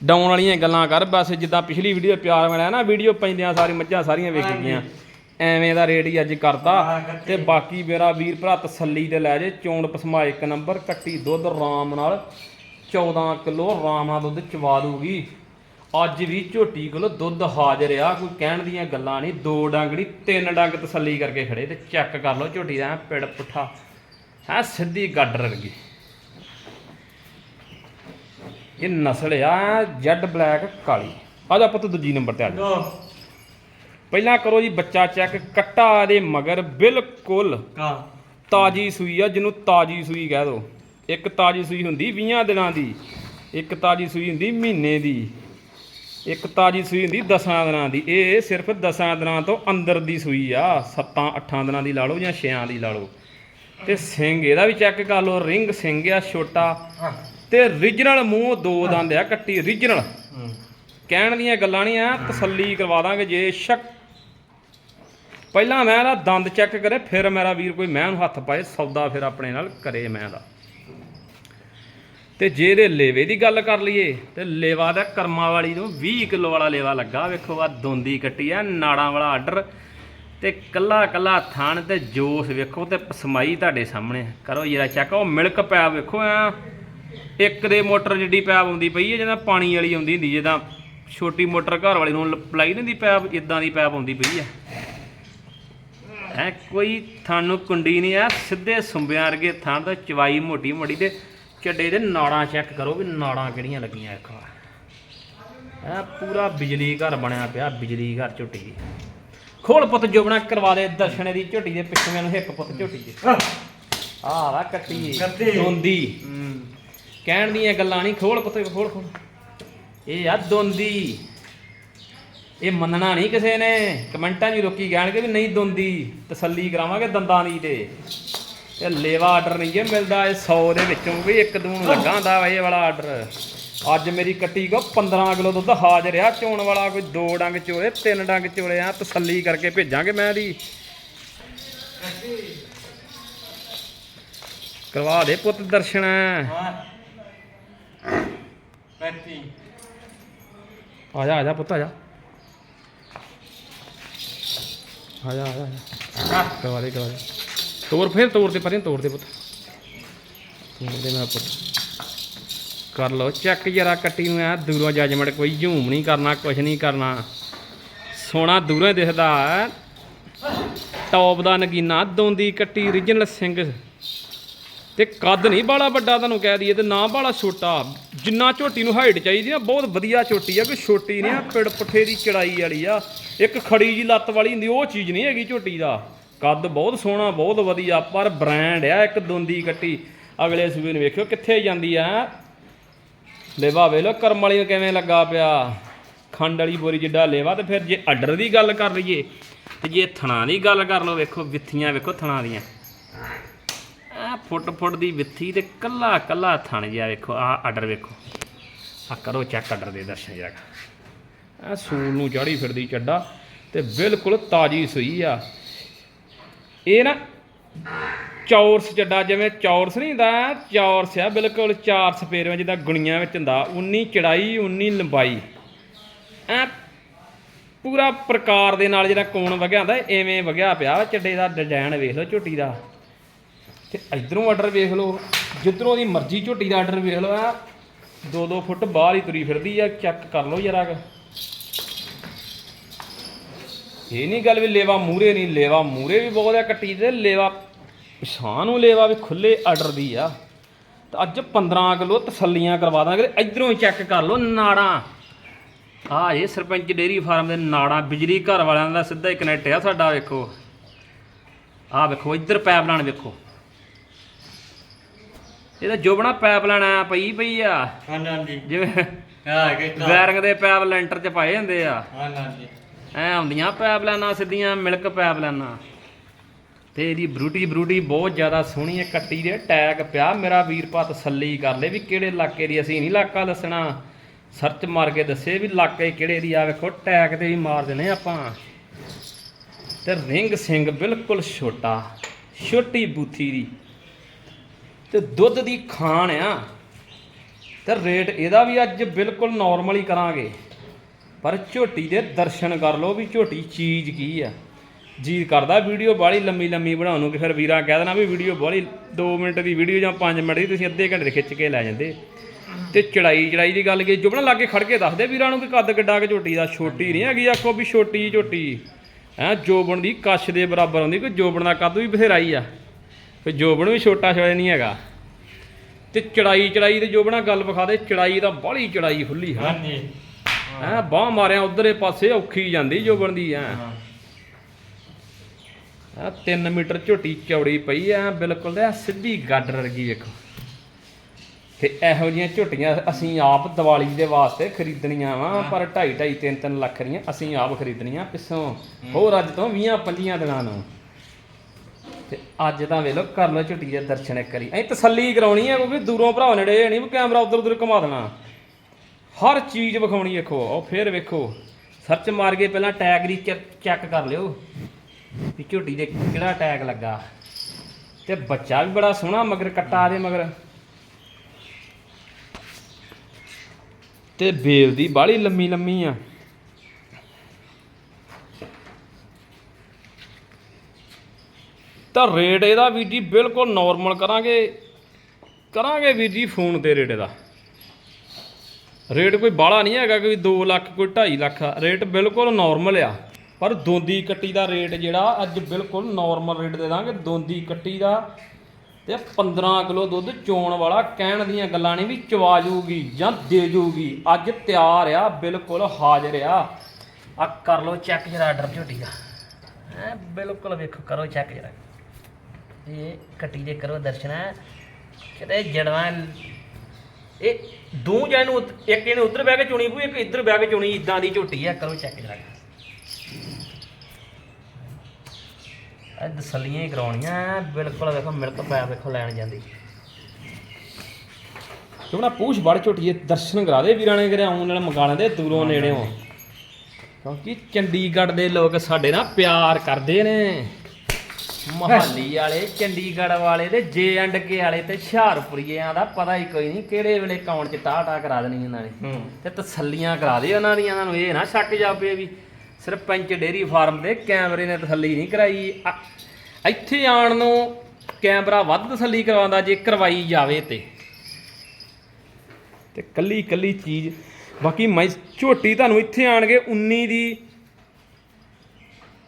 Speaker 1: ਡਾਉਣ ਵਾਲੀਆਂ ਗੱਲਾਂ ਕਰ। ਬਸ ਜਿੱਦਾਂ ਪਿਛਲੀ ਵੀਡੀਓ ਪਿਆਰ ਮਿਲਿਆ ਨਾ ਵੀਡੀਓ ਪੈਂਦਿਆਂ ਸਾਰੀ ਮੱਝਾਂ ਸਾਰੀਆਂ ਵੇਚ ਗਈਆਂ। ਐਵੇਂ ਦਾ ਰੇਟ ਹੀ ਅੱਜ ਕਰਤਾ। ਤੇ ਬਾਕੀ ਮੇਰਾ ਵੀਰ ਭਰਾ ਤਸੱਲੀ ਤੇ ਲੈ ਜੇ ਚੋਣ ਪਸਮਾ ਇੱਕ ਨੰਬਰ ਕੱਟੀ ਦੁੱਧ ਆਰਾਮ ਨਾਲ। 14 ਕਿਲੋ ਆਰਾਮ ਨਾਲ ਦੁੱਧ ਚਵਾ ਦੂਗੀ ਅੱਜ ਵੀ ਝੋਟੀ ਕੋਲ ਦੁੱਧ ਹਾਜ਼ਰ ਆ ਕੋਈ ਕਹਿਣ ਦੀਆਂ ਗੱਲਾਂ ਨਹੀਂ। ਦੋ ਡੰਗ ਨਹੀਂ ਤਿੰਨ ਡੰਗ ਤਸੱਲੀ ਕਰਕੇ ਖੜੇ ਤੇ ਚੈੱਕ ਕਰ ਲਓ ਝੋਟੀ ਦਾ ਪਿੜ ਪੁੱਠਾ। ਹੈ ਸਿੱਧੀ ਗਾਡਰ ਵਰਗੀ ਇਹ ਨਸਲ ਆ ਜੈਡ ਬਲੈਕ ਕਾਲੀ। ਆ ਜਾ ਪੁੱਤ ਦੂਜੀ ਨੰਬਰ ਤੇ ਆ ਜਾ। ਪਹਿਲਾਂ ਕਰੋ ਜੀ ਬੱਚਾ ਚੈੱਕ ਕੱਟਾ ਦੇ ਮਗਰ ਬਿਲਕੁਲ
Speaker 2: ਕਾ
Speaker 1: ਤਾਜੀ ਸੂਈ ਆ ਜਿਹਨੂੰ ਤਾਜੀ ਸੂਈ ਕਹਿ ਦੋ। ਇੱਕ ਤਾਜੀ ਸੂਈ ਹੁੰਦੀ 20 ਦਿਨਾਂ ਦੀ ਇੱਕ ਤਾਜੀ ਸੂਈ ਹੁੰਦੀ ਮਹੀਨੇ ਦੀ ਇੱਕ ਤਾਜੀ ਸੂਈ ਹੁੰਦੀ 10 ਦਿਨਾਂ ਦੀ। ਇਹ ਸਿਰਫ 10 ਦਿਨਾਂ ਤੋਂ ਅੰਦਰ ਦੀ ਸੂਈ ਆ 7-8 ਦਿਨਾਂ ਦੀ ਲਾ ਲਓ ਜਾਂ 6 ਦੀ ਲਾ ਲਓ। ਤੇ ਸਿੰਘ ਇਹਦਾ ਵੀ ਚੈੱਕ ਕਰ ਲਓ ਰਿੰਗ ਸਿੰਘ ਆ ਛੋਟਾ। ਤੇ ਰੀਜਨਲ ਮੂੰਹ ਦੋ ਦੰਦ ਆ ਕੱਟੀ ਰੀਜਨਲ। ਕਹਿਣ ਦੀਆਂ ਗੱਲਾਂ ਨਹੀਂ ਆ ਤਸੱਲੀ ਕਰਵਾ ਦਾਂਗੇ ਜੇ ਸ਼ੱਕ ਪਹਿਲਾਂ ਮੈਂ ਇਹਦਾ ਦੰਦ ਚੈੱਕ ਕਰੇ, ਫਿਰ ਮੇਰਾ ਵੀਰ ਕੋਈ ਮੈਂ ਨੂੰ ਹੱਥ ਪਾਏ, ਸੌਦਾ ਫਿਰ ਆਪਣੇ ਨਾਲ ਕਰੇ ਮੈਂ ਦਾ ਤੇ ਜੇ ਇਹਦੇ ਲੇਵੇ ਦੀ ਗੱਲ ਕਰ ਲਈਏ, ਤੇ ਲੇਵਾ ਦਾ ਕਰਮਾਂ ਵਾਲੀ ਨੂੰ 20 ਕਿਲੋ ਵਾਲਾ ਲੇਵਾ ਲੱਗਾ। ਵੇਖੋ ਆ ਦੋਂਦੀ ਕੱਟੀ ਆ, ਨਾੜਾਂ ਵਾਲਾ ਆਰਡਰ ਤੇ ਕੱਲਾ ਕੱਲਾ ਥਾਣ ਤੇ ਜੋਸ਼ ਵੇਖੋ ਤੇ ਪਸਮਾਈ ਤੁਹਾਡੇ ਸਾਹਮਣੇ। ਕਰੋ ਜਰਾ ਚੈੱਕ ਉਹ ਮਿਲਕ ਪੈਪ ਵੇਖੋ ਆ ਇੱਕ ਦੇ ਮੋਟਰ ਜਿੱਡੀ ਪੈਪ ਆਉਂਦੀ ਪਈ ਹੈ ਜਿਹਦਾ ਪਾਣੀ ਵਾਲੀ ਆਉਂਦੀ ਹੁੰਦੀ ਜਿੱਦਾਂ ਛੋਟੀ ਮੋਟਰ ਘਰ ਵਾਲੀ ਨੂੰ ਪਲਾਈ ਨਹੀਂ ਦੀ ਪੈਪ, ਇਦਾਂ ਦੀ ਪੈਪ ਆਉਂਦੀ ਪਈ ਹੈ ਹੈ ਕੋਈ ਥਾਨੂੰ ਕੁੰਡੀ ਨਹੀਂ ਆ ਸਿੱਧੇ ਸੁੰਬਿਆਂ ਵਰਗੇ ਥਾਂ ਦਾ ਚਵਾਈ ਮੋਟੀ ਮੋਟੀ ਤੇ ਚੱਡੇ ਦੇ ਨਾੜਾਂ ਚੈੱਕ ਕਰੋ ਵੀ ਨਾੜਾਂ ਕਿਹੜੀਆਂ ਲੱਗੀਆਂ ਇੱਕ ਵਾਰ। ਇਹ ਪੂਰਾ ਬਿਜਲੀ ਘਰ ਬਣਿਆ ਪਿਆ ਬਿਜਲੀ ਘਰ ਝੋਟੀ। ਦੀ ਖੋਲ ਪੁੱਤ ਜੋਬਣਾ ਕਰਵਾ ਦੇ ਦਰਸ਼ਨੇ ਦੀ ਝੋਟੀ ਦੇ ਪਿੱਛੇ ਮੈਨੂੰ ਇੱਕ ਪੁੱਤ ਝੋਟੀ ਦੀ ਆਹ ਵਾ ਕੱਟੀ। ਦੋਂਦੀ।
Speaker 2: ਹੂੰ।
Speaker 1: ਕਹਿਣ ਦੀਆਂ ਗੱਲਾਂ ਨਹੀਂ ਖੋਲ ਪੁੱਤ ਖੋਲ ਖੋਲ। ਇਹ ਆ ਦੋਂਦੀ। ਇਹ ਮੰਨਣਾ ਨਹੀਂ ਕਿਸੇ ਨੇ। ਕਮੈਂਟਾਂ 'ਚ ਲੋਕੀ ਕਹਿਣਗੇ ਵੀ ਨਹੀਂ ਦੋਂਦੀ ਤਸੱਲੀ ਕਰਾਵਾਂਗੇ ਦੰਦਾਂ ਦੀ ਤੇ। ਇਹ ਲੇਵਾ ਆਰਡਰ ਨਹੀਂ ਜੇ ਮਿਲਦਾ ਇਹ 100 ਦੇ ਵਿੱਚੋਂ ਵੀ ਇੱਕ ਦੂਣ ਲੱਗਾ ਵਾ ਇਹ ਵਾਲਾ ਆਰਡਰ। ਅੱਜ ਮੇਰੀ ਕੱਟੀ ਕੋ 15 ਕਿਲੋ ਦੁੱਧ ਹਾਜ਼ਰ ਆ ਚੋਣ ਵਾਲਾ ਕੋਈ ਦੋ ਡੰਗ ਚੋਲੇ ਤਿੰਨ ਡੰਗ ਚੋਲੇ ਆ ਤਸੱਲੀ ਕਰਕੇ ਭੇਜਾਂਗੇ ਮੈਂ ਦੀ ਕਰਵਾ ਦੇ ਪੁੱਤ ਦਰਸ਼ਨ।
Speaker 2: ਹਾਂ।
Speaker 1: ਆ ਜਾ ਆ ਜਾ ਪੁੱਤ ਆ ਜਾ। ਆ ਜਾ ਆ ਕਰਵਾ ਦੇ ਕਰਵਾ ਦੇ। ਤੋਰ ਫਿਰ ਤੋਰ ਤੇ ਪਰੇ ਤੋਰ ਦੇ ਪੁੱਤ। ਤੋਰ ਦੇ ਮੇਰਾ ਪੁੱਤ। ਕਰ ਲਓ ਚੈੱਕ ਜਰਾ ਕੱਟੀ ਨੂੰ ਆ ਦੂਰੋਂ ਜੱਜਮੈਂਟ ਕੋਈ ਝੂਮ ਨਹੀਂ ਕਰਨਾ ਕੁਛ ਨਹੀਂ ਕਰਨਾ। ਸੋਨਾ ਦੂਰੋਂ ਦਿਖਦਾ। ਟੌਪ ਦਾ ਨਗੀਨਾ ਦੋਂਦੀ ਕੱਟੀ origignal ਸਿੰਘ। ਤੇ ਕੱਦ ਨਹੀਂ, ਬਾਲਾ ਵੱਡਾ ਤੁਹਾਨੂੰ ਕਹਿ ਦਈਏ ਤੇ ਨਾ ਬਾਲਾ ਛੋਟਾ। ਜਿੰਨਾ ਝੋਟੀ ਨੂੰ ਹਾਈਟ ਚਾਹੀਦੀ ਆ, ਬਹੁਤ ਵਧੀਆ ਝੋਟੀ ਆ, ਕੋਈ ਛੋਟੀ ਨਹੀਂ ਆ, ਪਿੜ ਪੁੱਠੇ ਦੀ ਚੜਾਈ ਵਾਲੀ ਆ। ਇੱਕ ਖੜੀ ਜੀ ਲੱਤ ਵਾਲੀ ਹੁੰਦੀ, ਉਹ ਚੀਜ਼ ਨਹੀਂ ਹੈਗੀ ਝੋਟੀ ਦਾ। ਕੱਦ ਬਹੁਤ ਸੋਹਣਾ, ਬਹੁਤ ਵਧੀਆ, ਪਰ ਬ੍ਰਾਂਡ ਆ, ਇੱਕ ਦੋਂਦੀ ਕੱਟੀ। ਅਗਲੇ ਸੂਬੇ ਨੂੰ ਵੇਖਿਓ ਕਿੱਥੇ ਜਾਂਦੀ ਆ। ਲੇਵਾ ਵੇ ਲੋ ਕਰਮ ਵਾਲੀ ਨੂੰ ਕਿਵੇਂ ਲੱਗਾ ਪਿਆ। ਖੰਡ ਵਾਲੀ ਬੋਰੀ ਜਿੱਡਾ ਲੇਵਾ ਤੇ ਫਿਰ ਜੇ ਆਰਡਰ ਦੀ ਗੱਲ ਕਰ ਲਈਏ, ਤੇ ਜੇ ਥਣਾ ਦੀ ਗੱਲ ਕਰ ਲਓ, ਵੇਖੋ, ਵਿੱਥੀਆਂ ਵੇਖੋ ਥਣਾ ਦੀਆਂ। ਐ ਫੁੱਟ ਫੁੱਟ ਦੀ ਵਿੱਥੀ ਤੇ ਕੱਲਾ ਕੱਲਾ ਥਣ ਜਿਹਾ ਵੇਖੋ ਆ ਆਰਡਰ ਵੇਖੋ। ਆ ਕਰੋ ਚੈੱਕ ਆਰਡਰ ਦੇ ਦਰਸ਼ਨ ਜਰਾ ਆ ਸੂਲ ਨੂੰ ਚੜੀ ਫਿਰਦੀ ਚੱਡਾ ਤੇ ਬਿਲਕੁਲ ਤਾਜੀ ਸੂਈ ਆ। ਇਹ ਨਾ ਚੌਰਸ ਚੱਡਾ ਜਿਵੇਂ ਚੌਰਸ ਨਹੀਂ ਹੁੰਦਾ, ਚੌਰਸ ਆ ਬਿਲਕੁਲ ਚਾਰ ਸਪੇਰਿਆਂ ਜਿੱਦਾਂ ਗੁਣੀਆਂ ਵਿੱਚ ਹੁੰਦਾ 19 ਚੜਾਈ 19 ਲੰਬਾਈ। ਐ ਪੂਰਾ ਪ੍ਰਕਾਰ ਦੇ ਨਾਲ ਜਿਹੜਾ ਕੋਣ ਵਗਿਆ ਹੁੰਦਾ, ਐਵੇਂ ਵਗਿਆ ਪਿਆ ਚੱਡੇ ਦਾ ਡਿਜ਼ਾਈਨ ਵੇਖ ਲਓ ਝੋਟੀ ਦਾ। ਤੇ ਇਧਰੋਂ ਆਰਡਰ ਵੇਖ ਲਓ, ਜਿੱਧਰੋਂ ਦੀ ਮਰਜ਼ੀ ਝੋਟੀ ਦਾ ਆਰਡਰ ਵੇਖ ਲਓ ਆ 2-2 ਫੁੱਟ ਬਾਹਰ ਹੀ ਤੁਰੀ ਫਿਰਦੀ ਆ ਚੈੱਕ ਕਰ ਲਓ ਜਰਾ ਇਹ ਨਹੀਂ ਗੱਲ ਵੀ ਲੇਵਾ ਮੂਰੇ ਨਹੀਂ, ਲੇਵਾ ਮੂਰੇ ਵੀ ਬਹੁਤ ਆ ਕੱਟੀ ਤੇ ਲੇਵਾ ਪਛਾਣ ਨੂੰ ਲੇਵਾ ਵੀ ਖੁੱਲੇ ਆਰਡਰ ਦੀ ਆ। ਤਾਂ ਅੱਜ 15 ਕਿਲੋ ਤਸੱਲੀਆਂ ਕਰਵਾ ਦਾਂਗੇ ਇਧਰੋਂ ਚੈੱਕ ਕਰ ਲਓ ਨਾੜਾਂ। ਆ ਇਹ ਸਰਪੰਚ ਡੇਰੀ ਫਾਰਮ ਦੇ ਨਾੜਾਂ, ਬਿਜਲੀ ਘਰ ਵਾਲਿਆਂ ਦਾ ਸਿੱਧਾ ਹੀ ਕਨੈਕਟ ਆ ਸਾਡਾ ਵੇਖੋ। ਆ ਵੇਖੋ, ਇੱਧਰ ਪਾਈਪ ਵੇਖੋ। ਵੇਖੋ ਇਹਦਾ ਜੋਬਣਾ ਪਾਈਪ ਲਾਈਨ ਆ ਪਈ ਪਈ ਆ।
Speaker 2: ਹਾਂ ਨਾ ਜੀ
Speaker 1: ਜਿਵੇਂ
Speaker 2: ਹਾਂ ਕਿਤਾ
Speaker 1: ਵੈਰਿੰਗ ਦੇ ਪਾਈਪ ਲੈਂਟਰ 'ਚ ਪਾਏ ਹੁੰਦੇ ਆ।
Speaker 2: ਹਾਂ ਨਾ ਜੀ
Speaker 1: ਐ ਆਉਂਦੀਆਂ ਪਾਈਪ ਲਾਈਨਾਂ ਸਿੱਧੀਆਂ ਮਿਲਕ ਪਾਈਪ ਲਾਈਨਾਂ ਤੇ ਇਹਦੀ ਬਰੂਟੀ ਬਰੂਟੀ ਬਹੁਤ ਜ਼ਿਆਦਾ ਸੋਹਣੀ ਹੈ ਕੱਟੀ ਦੇ ਟੈਗ ਪਿਆ। ਮੇਰਾ ਵੀਰ ਭਾ ਤਸੱਲੀ ਕਰ ਲੈ ਵੀ ਕਿਹੜੇ ਇਲਾਕੇ ਦੀ ਅਸੀਂ ਨਹੀਂ ਇਲਾਕਾ ਦੱਸਣਾ। ਸਰਚ ਮਾਰ ਕੇ ਦੱਸੇ ਵੀ ਇਲਾਕੇ ਕਿਹੜੇ ਦੀ ਆ ਵੇਖੋ ਟੈਗ ਤੇ ਵੀ ਮਾਰ ਦੇਣੇ ਆਪਾਂ। ਤੇ ਰਿੰਗ ਸਿੰਘ ਬਿਲਕੁਲ ਛੋਟਾ ਛੋਟੀ ਬੂਥੀ ਦੀ। ਤੇ ਦੁੱਧ ਦੀ ਖਾਣ ਆ। ਤੇ ਰੇਟ ਇਹਦਾ ਵੀ ਅੱਜ ਬਿਲਕੁਲ ਨਾਰਮਲ ਹੀ ਕਰਾਂਗੇ। ਪਰ ਝੋਟੀ ਦੇ ਦਰਸ਼ਨ ਕਰ ਲਓ ਵੀ ਝੋਟੀ ਚੀਜ਼ ਕੀ ਆ। ਜੀ ਕਰਦਾ ਵੀਡੀਓ ਬਾਹਲੀ ਲੰਮੀ ਲੰਮੀ ਬਣਾਉਣ ਨੂੰ ਕਿ ਫਿਰ ਵੀਰਾਂ ਕਹਿ ਦੇਣਾ ਵੀ ਵੀਡੀਓ ਬਾਹਲੀ 2 ਮਿੰਟ ਦੀ ਵੀਡੀਓ ਜਾਂ 5 ਮਿੰਟ ਦੀ ਤੁਸੀਂ ਅੱਧੇ ਘੰਟੇ ਦੇ ਖਿੱਚ ਕੇ ਲੈ ਜਾਂਦੇ। ਤੇ ਚੜਾਈ ਚੜਾਈ ਦੀ ਗੱਲ ਕੀ ਜੁਬਣਾ ਲਾ ਕੇ ਖੜ ਕੇ ਦੱਸਦੇ ਵੀਰਾਂ ਨੂੰ ਕਿ ਕੱਦ ਕਿੱਡਾ ਕਿ ਝੋਟੀ ਦਾ, ਛੋਟੀ ਨਹੀਂ ਹੈਗੀ, ਆਖੋ ਵੀ ਛੋਟੀ ਝੋਟੀ। ਹੈ ਜੋਬਣ ਦੀ ਕੱਛ ਦੇ ਬਰਾਬਰ ਹੁੰਦੀ, ਕੋਈ ਜੋਬਣ ਦਾ ਕੱਦ ਵੀ ਬਥੇਰਾ ਹੀ ਆ। ਕੋਈ ਜੋਬਣ ਵੀ ਛੋਟਾ ਛੋਟਾ ਨਹੀਂ ਹੈਗਾ। ਤੇ ਚੜਾਈ ਚੜਾਈ ਤੇ ਜੋਬਣਾ ਗੱਲ ਵਿਖਾ ਦੇ ਚੜਾਈ ਦਾ ਬਾਹਲੀ ਚੜਾਈ ਖੁੱਲੀ ਹੈ।
Speaker 2: ਹਾਂ ਜੀ
Speaker 1: ਐ ਬਾਹ ਮਾਰਿਆ ਉਧਰੇ ਪਾਸੇ ਔਖੀ ਜਾਂਦੀ ਜੋਬਣ ਦੀ ਐ।
Speaker 2: ਹਾਂ।
Speaker 1: ਆ 3 ਮੀਟਰ ਝੋਟੀ ਚੌੜੀ ਪਈ ਐ ਬਿਲਕੁਲ ਤੇ ਸਿੱਧੀ ਗਾਡਰ ਵਰਗੀ ਵੇਖੋ। ਤੇ ਇਹੋ ਜਿਹੀਆਂ ਝੁੱਟੀਆਂ ਅਸੀਂ ਆਪ ਦੀਵਾਲੀ ਦੇ ਵਾਸਤੇ ਖਰੀਦਣੀਆਂ ਵਾ ਪਰ 2.5 2.5 3 3 ਲੱਖ ਦੀਆਂ ਅਸੀਂ ਆਪ ਖਰੀਦਣੀਆਂ ਪਿੱਛੋਂ। ਹੋਰ ਅੱਜ ਤੋਂ 20 25 ਦਿਨਾਂ ਨੂੰ। ਤੇ ਅੱਜ ਤਾਂ ਵੇਖ ਲਓ, ਕਰ ਲਓ ਝੁੱਟੀ ਦੇ ਦਰਸ਼ਨ ਇੱਕ ਕਰੀ ਅਸੀਂ ਤਸੱਲੀ ਕਰਾਉਣੀ ਹੈ ਕਿਉਂਕਿ ਦੂਰੋਂ ਭਰਾ ਨੇੜੇ ਨਹੀਂ ਵੀ ਕੈਮਰਾ ਉਧਰ ਉਧਰ ਘੁਮਾ ਦੇਣਾ। ਹਰ ਚੀਜ਼ ਵਿਖਾਉਣੀ ਵੇਖੋ, ਉਹ ਫੇਰ ਵੇਖੋ। ਸਰਚ ਮਾਰ ਕੇ ਪਹਿਲਾਂ ਟੈਗ ਦੀ ਚੈੱਕ ਕਰ ਲਿਓ ਵੀ ਝੁੱਟੀ ਦੇ ਕਿਹੜਾ ਟੈਗ ਲੱਗਾ। ਤੇ ਬੱਚਾ ਵੀ ਬੜਾ ਸੋਹਣਾ, ਮਗਰ ਕੱਟਾ ਦੇ ਮਗਰ। ਤੇ ਬੇਲ ਦੀ ਬਾਹਲੀ ਲੰਮੀ ਲੰਮੀ ਆ। ਤਾਂ ਰੇਟ ਇਹਦਾ ਵੀਰ ਜੀ ਬਿਲਕੁਲ ਨਾਰਮਲ ਕਰਾਂਗੇ। ਕਰਾਂਗੇ ਵੀਰ ਜੀ ਫੋਨ ਤੇ ਰੇਟ ਇਹਦਾ। ਰੇਟ ਕੋਈ ਬਾਹਲਾ ਨਹੀਂ ਹੈਗਾ ਕੋਈ 2 ਲੱਖ, ਕੋਈ 2.5 ਲੱਖ। ਰੇਟ ਬਿਲਕੁਲ ਨਾਰਮਲ ਆ। ਪਰ ਦੋਂਦੀ ਕੱਟੀ ਦਾ ਰੇਟ ਜਿਹੜਾ ਅੱਜ ਬਿਲਕੁਲ ਨਾਰਮਲ ਰੇਟ ਦੇ ਦਾਂਗੇ। ਦੋਂਦੀ ਕੱਟੀ ਦਾ ਤੇ 15 ਕਿਲੋ ਦੁੱਧ ਚੋਣ ਵਾਲਾ ਕਹਿਣ ਦੀਆਂ ਗੱਲਾਂ ਨਹੀਂ ਵੀ ਚਵਾ ਜੂਗੀ ਜਾਂ ਦੇ ਜੂਗੀ ਅੱਜ ਤਿਆਰ ਆ, ਬਿਲਕੁਲ ਹਾਜ਼ਰ ਆ। ਆ ਕਰ ਲਓ ਚੈੱਕ ਜਰਾ ਆਰਡਰ ਝੋਟੀ ਦਾ ਹੈ, ਬਿਲਕੁਲ ਵੇਖੋ, ਕਰੋ ਚੈੱਕ ਜਰਾ। ਇਹ ਕੱਟੀ ਦੇ ਕਰੋ ਦਰਸ਼ਨ। ਕਿਤੇ ਜੜਵਾ, ਇਹ ਦੋ ਜਣ ਨੂੰ ਇੱਕ ਇਹਨੇ ਉੱਧਰ ਬਹਿ ਕੇ ਚੁਣੀ ਪੂ ਇੱਕ ਇੱਧਰ ਬਹਿ ਕੇ ਚੁਣੀ ਇਦਾਂ ਦੀ ਝੋਟੀ ਆ, ਕਰੋ ਚੈੱਕ ਜਰਾ। ਇਹ ਦਸਲੀਆਂ ਹੀ ਕਰਾਉਣੀਆਂ, ਬਿਲਕੁਲ ਵੇਖੋ, ਮਿਲਕ ਪੈ ਵੇਖੋ ਲੈਣ ਜਾਂਦੀ। ਕਿਉਂ ਪੂਛ ਬੜ ਝੋਟੀ ਦਰਸ਼ਨ ਕਰਾ ਦੇ ਵੀਰਾਂ ਨੇ ਕਰਿਆ ਆਉਣ ਨਾਲ ਮੰਗਾ ਲੈਂਦੇ ਦੂਰੋਂ ਨੇੜਿਓਂ। ਕਿਉਂਕਿ ਚੰਡੀਗੜ੍ਹ ਦੇ ਲੋਕ ਸਾਡੇ ਨਾਲ ਪਿਆਰ ਕਰਦੇ ਨੇ। ਮਹਾਲੀ ਵਾਲੇ ਚੰਡੀਗੜ੍ਹ ਵਾਲੇ ਤੇ ਜੇ ਐਂਡ ਕੇ ਵਾਲੇ ਤੇ ਹੁਸ਼ਿਆਰਪੁਰੀਆਂ ਦਾ ਪਤਾ ਹੀ ਕੋਈ ਨਹੀਂ ਕਿਹੜੇ ਵੇਲੇ ਕੌਣ ਚ ਟਾਹ ਕਰਾ ਦੇਣੀ ਇਹਨਾਂ ਨੇ। ਤੇ ਤਸੱਲੀਆਂ ਕਰਾ ਦੇ ਉਹਨਾਂ ਦੀਆਂ ਨੂੰ ਇਹ ਨਾ ਸ਼ੱਕ ਜਾਪੇ ਵੀ ਸਰਪੰਚ ਡੇਰੀ ਫਾਰਮ ਦੇ ਕੈਮਰੇ ਨੇ ਤਸੱਲੀ ਨਹੀਂ ਕਰਾਈ। ਇੱਥੇ ਆਉਣ ਨੂੰ ਕੈਮਰਾ ਵੱਧ ਤਸੱਲੀ ਕਰਵਾਉਂਦਾ ਜੇ ਕਰਵਾਈ ਜਾਵੇ ਤੇ। ਤੇ ਕੱਲੀ ਕੱਲੀ ਚੀਜ਼ ਬਾਕੀ ਮੈਂ ਝੋਟੀ ਤੁਹਾਨੂੰ ਇੱਥੇ ਆਣ ਕੇ 19 ਦੀ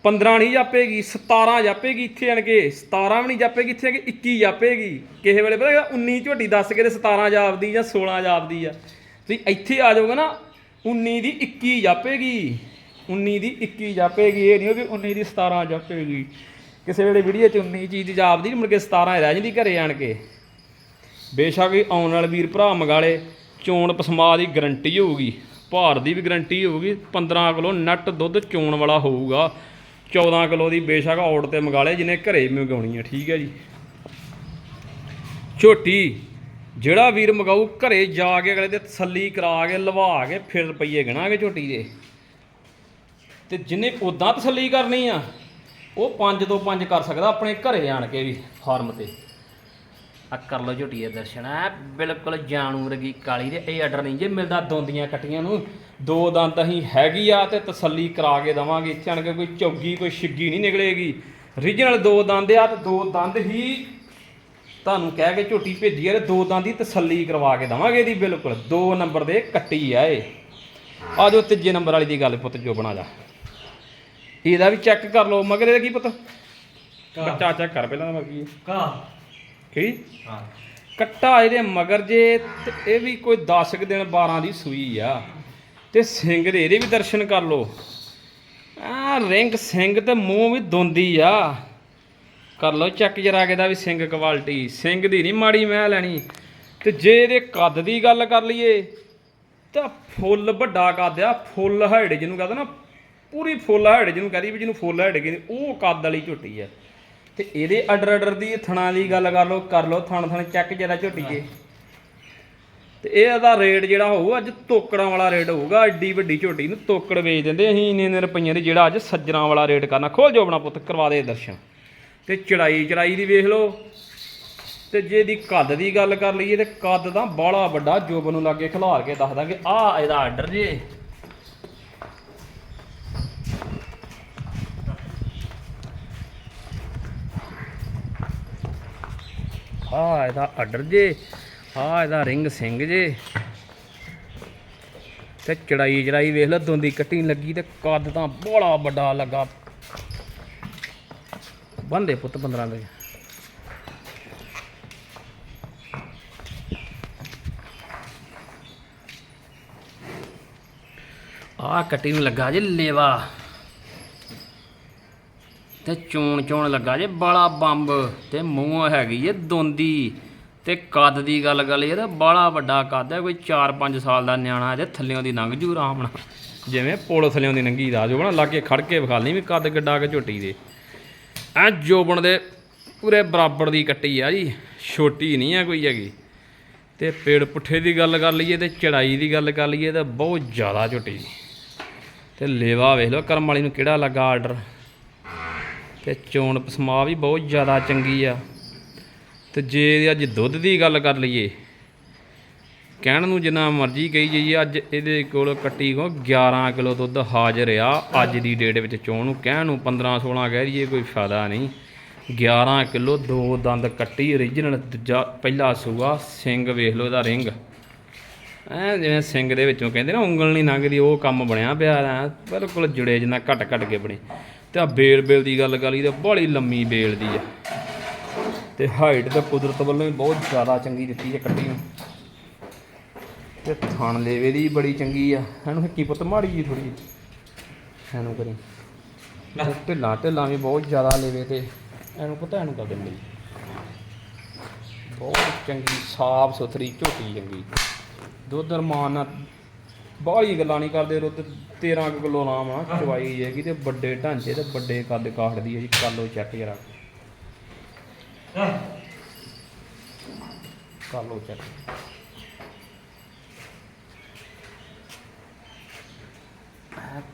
Speaker 1: 15 ਨਹੀਂ ਜਾਪੇਗੀ 17 ਜਾਪੇਗੀ ਇੱਥੇ ਆਣ ਕੇ 17 ਵੀ ਨਹੀਂ ਜਾਪੇਗੀ, ਇੱਥੇ ਆ ਕੇ 21 ਜਾਪੇਗੀ। ਕਿਸੇ ਵੇਲੇ ਪਤਾ 19 ਝੋਟੀ ਦੱਸ ਕੇ ਤੇ 17 ਜਾਪਦੀ ਜਾਂ 16 ਜਾਪਦੀ ਆ। ਤੁਸੀਂ ਇੱਥੇ ਆ ਜਾਓਗੇ ਨਾ 19 ਦੀ 21 ਜਾਪੇਗੀ 19 ਦੀ 21 ਜਾਪੇਗੀ, ਇਹ ਨਹੀਂ ਕਿ 19 ਦੀ 17 ਜਾਪੇਗੀ। ਕਿਸੇ ਵੇਲੇ ਵੀਡੀਓ 'ਚ 19 ਚੀਜ਼ ਦੀ ਜਾਪਦੀ ਮੁੜ ਕੇ 17 ਰਹਿ ਜਾਂਦੀ ਘਰੇ ਆਣ ਕੇ। ਬੇਸ਼ੱਕ ਆਉਣ ਵਾਲੇ ਵੀਰ ਭਰਾ ਮਗਾਲੇ, ਚੋਣ ਪਸਮਾ ਦੀ ਗਰੰਟੀ ਹੋਊਗੀ। ਭਾਰ ਦੀ ਵੀ ਗਰੰਟੀ ਹੋਊਗੀ 15 ਕਿਲੋ ਨੱਟ ਦੁੱਧ ਚੋਣ ਵਾਲਾ ਹੋਊਗਾ। 14 ਕਿਲੋ ਦੀ ਬੇਸ਼ੱਕ ਔੜ ਤੇ ਮਗਾਲੇ ਜਿਹਨੇ ਘਰੇ ਮੰਗਾਉਣੀ ਹੈ ਠੀਕ ਹੈ ਜੀ। ਝੋਟੀ, ਜਿਹੜਾ ਵੀਰ ਮਗਾਊ, ਘਰੇ ਜਾ ਕੇ ਅਗਲੇ ਦੇ ਤਸੱਲੀ ਕਰਾ ਕੇ, ਲਵਾ ਕੇ ਫਿਰ ਰੁਪਈਏ ਗਣਾਗੇ ਝੋਟੀ ਦੇ। ਤੇ ਜਿਹਨੇ ਉਦਾਂ ਤਸੱਲੀ ਕਰਨੀ ਆ, ਉਹ 5 ਤੋਂ 5 ਕਰ ਸਕਦਾ, ਆਪਣੇ ਘਰੇ ਆਣ ਕੇ ਵੀ ਫਾਰਮ ਤੇ। ਆ ਕਰ ਲਓ ਝੋਟੀ ਦੇ ਦਰਸ਼ਨ। ਆ ਬਿਲਕੁਲ ਜਾਣੂ ਰਗੀ ਕਾਲੀ ਦੇ ਇਹ ਆਰਡਰ ਨਹੀਂ ਜੇ ਮਿਲਦਾ ਦੋਂਦੀਆਂ ਕੱਟੀਆਂ ਨੂੰ। ਦੋ ਦੰਦ ਅਸੀਂ ਹੈਗੀ ਆ ਤੇ ਤਸੱਲੀ ਕਰਾ ਕੇ ਦਵਾਂਗੇ। ਆਣ ਕੇ ਕੋਈ ਚੌਗੀ ਕੋਈ ਛਿੱਗੀ ਨਹੀਂ ਨਿਕਲੇਗੀ। ਰੀਜਨਲ ਦੋ ਦੰਦ ਆ ਤੇ ਦੋ ਦੰਦ ਹੀ ਤੁਹਾਨੂੰ ਕਹਿ ਕੇ ਝੋਟੀ ਭੇਜੀ ਆ ਤੇ ਦੋ ਦੰਦ ਦੀ ਤਸੱਲੀ ਕਰਵਾ ਕੇ ਦਵਾਂਗੇ ਇਹਦੀ ਬਿਲਕੁਲ। ਦੋ ਨੰਬਰ ਦੇ ਕੱਟੀ ਆ ਇਹ। ਆ ਜੋ ਤੀਜੇ ਨੰਬਰ ਵਾਲੀ ਦੀ ਗੱਲ ਪੁੱਤ ਜੋ ਬਣਾ ਜਾ ਇਹਦਾ ਵੀ ਚੈੱਕ ਕਰ ਲਓ। ਮਗਰ ਇਹਦਾ ਕੀ ਪੁੱਤ? ਬੱਚਾ ਚੈੱਕ ਕਰ ਪਹਿਲਾਂ ਮਰ ਕੀ
Speaker 2: ਕਾ? ਹਾਂ।
Speaker 1: ਕੱਟਾ ਇਹਦੇ ਮਗਰ ਜੇ ਤੇ ਇਹ ਵੀ ਕੋਈ 10 ਕੁ ਦਿਨ 12 ਦੀ ਸੂਈ ਆ। ਤੇ ਸਿੰਘ ਦੇ ਇਹਦੇ ਵੀ ਦਰਸ਼ਨ ਕਰ ਲਓ। ਆ ਰਿੰਗ ਸਿੰਘ ਤੇ ਮੂੰਹ ਵੀ ਦੋਂਦੀ ਆ। ਕਰ ਲਓ ਚੈੱਕ ਜਰਾ ਕੇ ਦਾ ਵੀ ਸਿੰਘ ਕੁਆਲਿਟੀ ਸਿੰਘ ਦੀ ਨਹੀਂ ਮਾੜੀ ਮੈਂ ਲੈਣੀ। ਤੇ ਜੇ ਇਹਦੇ ਕੱਦ ਦੀ ਗੱਲ ਕਰ ਲਈਏ ਤਾਂ ਫੁੱਲ ਵੱਡਾ ਕੱਦ ਆ। ਫੁੱਲ ਹਾਈਟ ਜਿਹਨੂੰ ਕਹਿੰਦਾ ਨਾ ਪੂਰੀ ਫੁੱਲ ਹਾਈਟ ਜਿਹਨੂੰ ਕਹਦੀ ਵੀ ਜਿਹਨੂੰ ਫੁੱਲ ਹਾਈਟ ਕਹਿੰਦੇ ਉਹ ਕੱਦ ਵਾਲੀ ਝੋਟੀ ਆ। ਤੇ ਇਹਦੇ ਅਡਰ ਅਡਰ ਦੀ ਥਣਾ ਦੀ ਗੱਲ ਕਰ ਲਓ ਕਰ ਲਓ, ਥਣ ਥਣ ਚੈੱਕ ਜਰਾ ਝੋਟੀਏ ਕੇ ਤੇ ਇਹ ਇਹਦਾ ਰੇਟ ਜਿਹੜਾ ਹੋਊ, ਅੱਜ ਤੋਕੜਾਂ ਵਾਲਾ ਰੇਟ ਹੋਊਗਾ, ਐਡੀ ਵੱਡੀ ਝੋਟੀ ਨੂੰ ਤੋਕੜ ਵੇਚ ਦਿੰਦੇ ਅਸੀਂ, ਇੰਨੇ ਇੰਨੇ ਰੁਪਈਆਂ ਦੀ ਜਿਹੜਾ ਅੱਜ ਸੱਜਣਾ ਵਾਲਾ ਰੇਟ ਕਰਨਾ। ਖੋਲ ਜੋ ਆਪਣਾ ਪੁੱਤ, ਕਰਵਾ ਦੇ ਦਰਸ਼ਨ। ਤੇ ਚੜਾਈ ਚੜਾਈ ਦੀ ਵੇਖ ਲਓ। ਤੇ ਜੇ ਦੀ ਕੱਦ ਦੀ ਗੱਲ ਕਰ ਲਈਏ, ਤੇ ਕੱਦ ਤਾਂ ਬਾਹਲਾ ਵੱਡਾ ਜੋਬ ਨੂੰ ਲਾਗੇ ਖਿਲਾਰ ਕੇ ਦੱਸ ਦਾਂਗੇ ਆ ਇਹਦਾ ਆਰਡਰ ਜੇ। ਆ ਇਹਦਾ ਆਰਡਰ ਜੇ। ਆ ਇਹਦਾ ਰਿੰਗ ਸਿੰਘ ਜੇ। ਤੇ ਚੜਾਈ ਚੜਾਈ ਵੇਖ ਲਓ ਦੋਂਦੀ ਕੱਟੀ ਲੱਗੀ ਤੇ ਕੱਦ ਤਾਂ ਬੜਾ ਵੱਡਾ ਲੱਗਾ। ਬੰਦੇ ਪੁੱਤ 15 ਦੇ। ਆ ਕੱਟੀ ਨੂੰ ਲੱਗਾ ਜੇ ਲੇਵਾ। ਤੇ ਚੋਣ ਚੋਣ ਲੱਗਾ ਜੇ ਬਾਲਾ ਬੰਬ ਤੇ ਮੂੰਹ ਹੈਗੀ ਏ ਦੋਂਦੀ ਤੇ ਕੱਦ ਦੀ ਗੱਲ ਕਰ ਲਈਏ ਤਾਂ ਬਾਲਾ ਵੱਡਾ ਕੱਦ ਹੈ, ਕੋਈ 4-5 ਸਾਲ ਦਾ ਨਿਆਣਾ ਜੇ ਥੱਲਿਓਂ ਦੀ ਲੰਘ ਜੂ ਆਰਾਮ ਨਾਲ। ਜਿਵੇਂ ਪੁਲ ਥੱਲਿਓਂ ਦੀ ਲੰਘੀ ਦਾ ਜੋ ਬਣਾ ਕੇ ਖੜ ਕੇ ਵਿਖਾਲੀ ਵੀ ਕੱਦ ਕਿੱਡਾ ਕੇ ਝੋਟੀ ਦੇ। ਐ ਜੋਬਣ ਦੇ ਪੂਰੇ ਬਰਾਬਰ ਦੀ ਕੱਟੀ ਆ ਜੀ, ਛੋਟੀ ਨਹੀਂ ਆ ਕੋਈ ਹੈਗੀ। ਤੇ ਪੇੜ ਪੁੱਠੇ ਦੀ ਗੱਲ ਕਰ ਲਈਏ ਤੇ ਚੜਾਈ ਦੀ ਗੱਲ ਕਰ ਲਈਏ ਤਾਂ ਬਹੁਤ ਜ਼ਿਆਦਾ ਝੋਟੀ ਤੇ ਲੇਵਾ ਵੇਖ ਲਓ, ਕਰਮ ਵਾਲੀ ਨੂੰ ਕਿਹੜਾ ਲੱਗਾ ਆਰਡਰ ਤੇ ਚੋਣ ਪਸਮਾ ਵੀ ਬਹੁਤ ਜ਼ਿਆਦਾ ਚੰਗੀ ਆ। ਤੇ ਜੇ ਅੱਜ ਦੁੱਧ ਦੀ ਗੱਲ ਕਰ ਲਈਏ, ਕਹਿਣ ਨੂੰ ਜਿੰਨਾ ਮਰਜ਼ੀ ਕਹੀ ਜਾਈਏ, ਅੱਜ ਇਹਦੇ ਕੋਲ ਕੱਟੀ ਕੋ 11 ਕਿਲੋ ਦੁੱਧ ਹਾਜ਼ਰ ਆ। ਅੱਜ ਦੀ ਡੇਟ ਵਿੱਚ ਚੋਣ ਨੂੰ ਕਹਿਣ ਨੂੰ 15 16 ਕਹਿ ਰਹੀਏ ਕੋਈ ਫਾਇਦਾ ਨਹੀਂ। 11 ਕਿਲੋ ਦੋ ਦੰਦ ਕੱਟੀ origignal ਦੂਜਾ ਪਹਿਲਾ ਸੂਆ, ਸਿੰਘ ਵੇਖ ਲਓ ਇਹਦਾ ਰਿੰਗ ਐ ਜਿਵੇਂ ਸਿੰਘ ਦੇ ਵਿੱਚੋਂ ਕਹਿੰਦੇ ਨਾ, ਉਂਗਲ ਨਹੀਂ ਲੰਘਦੀ, ਉਹ ਕੰਮ ਬਣਿਆ ਪਿਆ ਐ ਬਿਲਕੁਲ ਜੁੜੇ ਜਿੰਨਾ ਘਟ ਘਟ ਕੇ ਬਣੇ। ਤੇ ਆ ਬੇਲ ਬੇਲ ਦੀ ਗੱਲ ਕਰੀ ਤੇ ਬੜੀ ਲੰਮੀ ਬੇਲ ਦੀ ਆ। ਤੇ ਹਾਈਟ ਤਾਂ ਕੁਦਰਤ ਵੱਲੋਂ ਵੀ ਬਹੁਤ ਜ਼ਿਆਦਾ ਚੰਗੀ ਦਿੱਤੀ ਹੈ ਕੱਟੀ ਨੂੰ। ਤੇ ਥਣ ਲੇਵੇ ਦੀ ਬੜੀ ਚੰਗੀ ਆ। ਇਹਨੂੰ ਹੱਕੀ ਪੁੱਤ ਮਾੜੀ ਜੀ ਥੋੜੀ ਇਹਨੂੰ ਕਰੀ। ਤੇ ਢਿੱਲਾਂ ਢਿੱਲਾਂ ਵੀ ਬਹੁਤ ਜ਼ਿਆਦਾ ਲੇਵੇ ਤੇ ਇਹਨੂੰ ਪਤਾ ਇਹਨੂੰ ਕਰ ਦਿੰਦੇ ਬਹੁਤ ਚੰਗੀ ਸਾਫ਼ ਸੁਥਰੀ ਝੋਟੀ ਚੰਗੀ। ਦੁੱਧ ਰਮਾਨ ਨਾਲ ਬਾਹਲੀ ਗੱਲਾਂ ਨਹੀਂ ਕਰਦੇ ਰੁੱਤ 13 ਕੁ ਕਿਲੋ ਆਰਾਮ ਆ ਚਵਾਈ ਹੈਗੀ ਤੇ ਵੱਡੇ ਢਾਂਚੇ ਤੇ ਵੱਡੇ ਕੱਦ ਕਾਠਦੀ ਹੈ ਜੀ ਕਰ ਲਓ ਚੈੱਕ ਜਰਾ। ਕਰ ਲਓ ਚੈੱਕ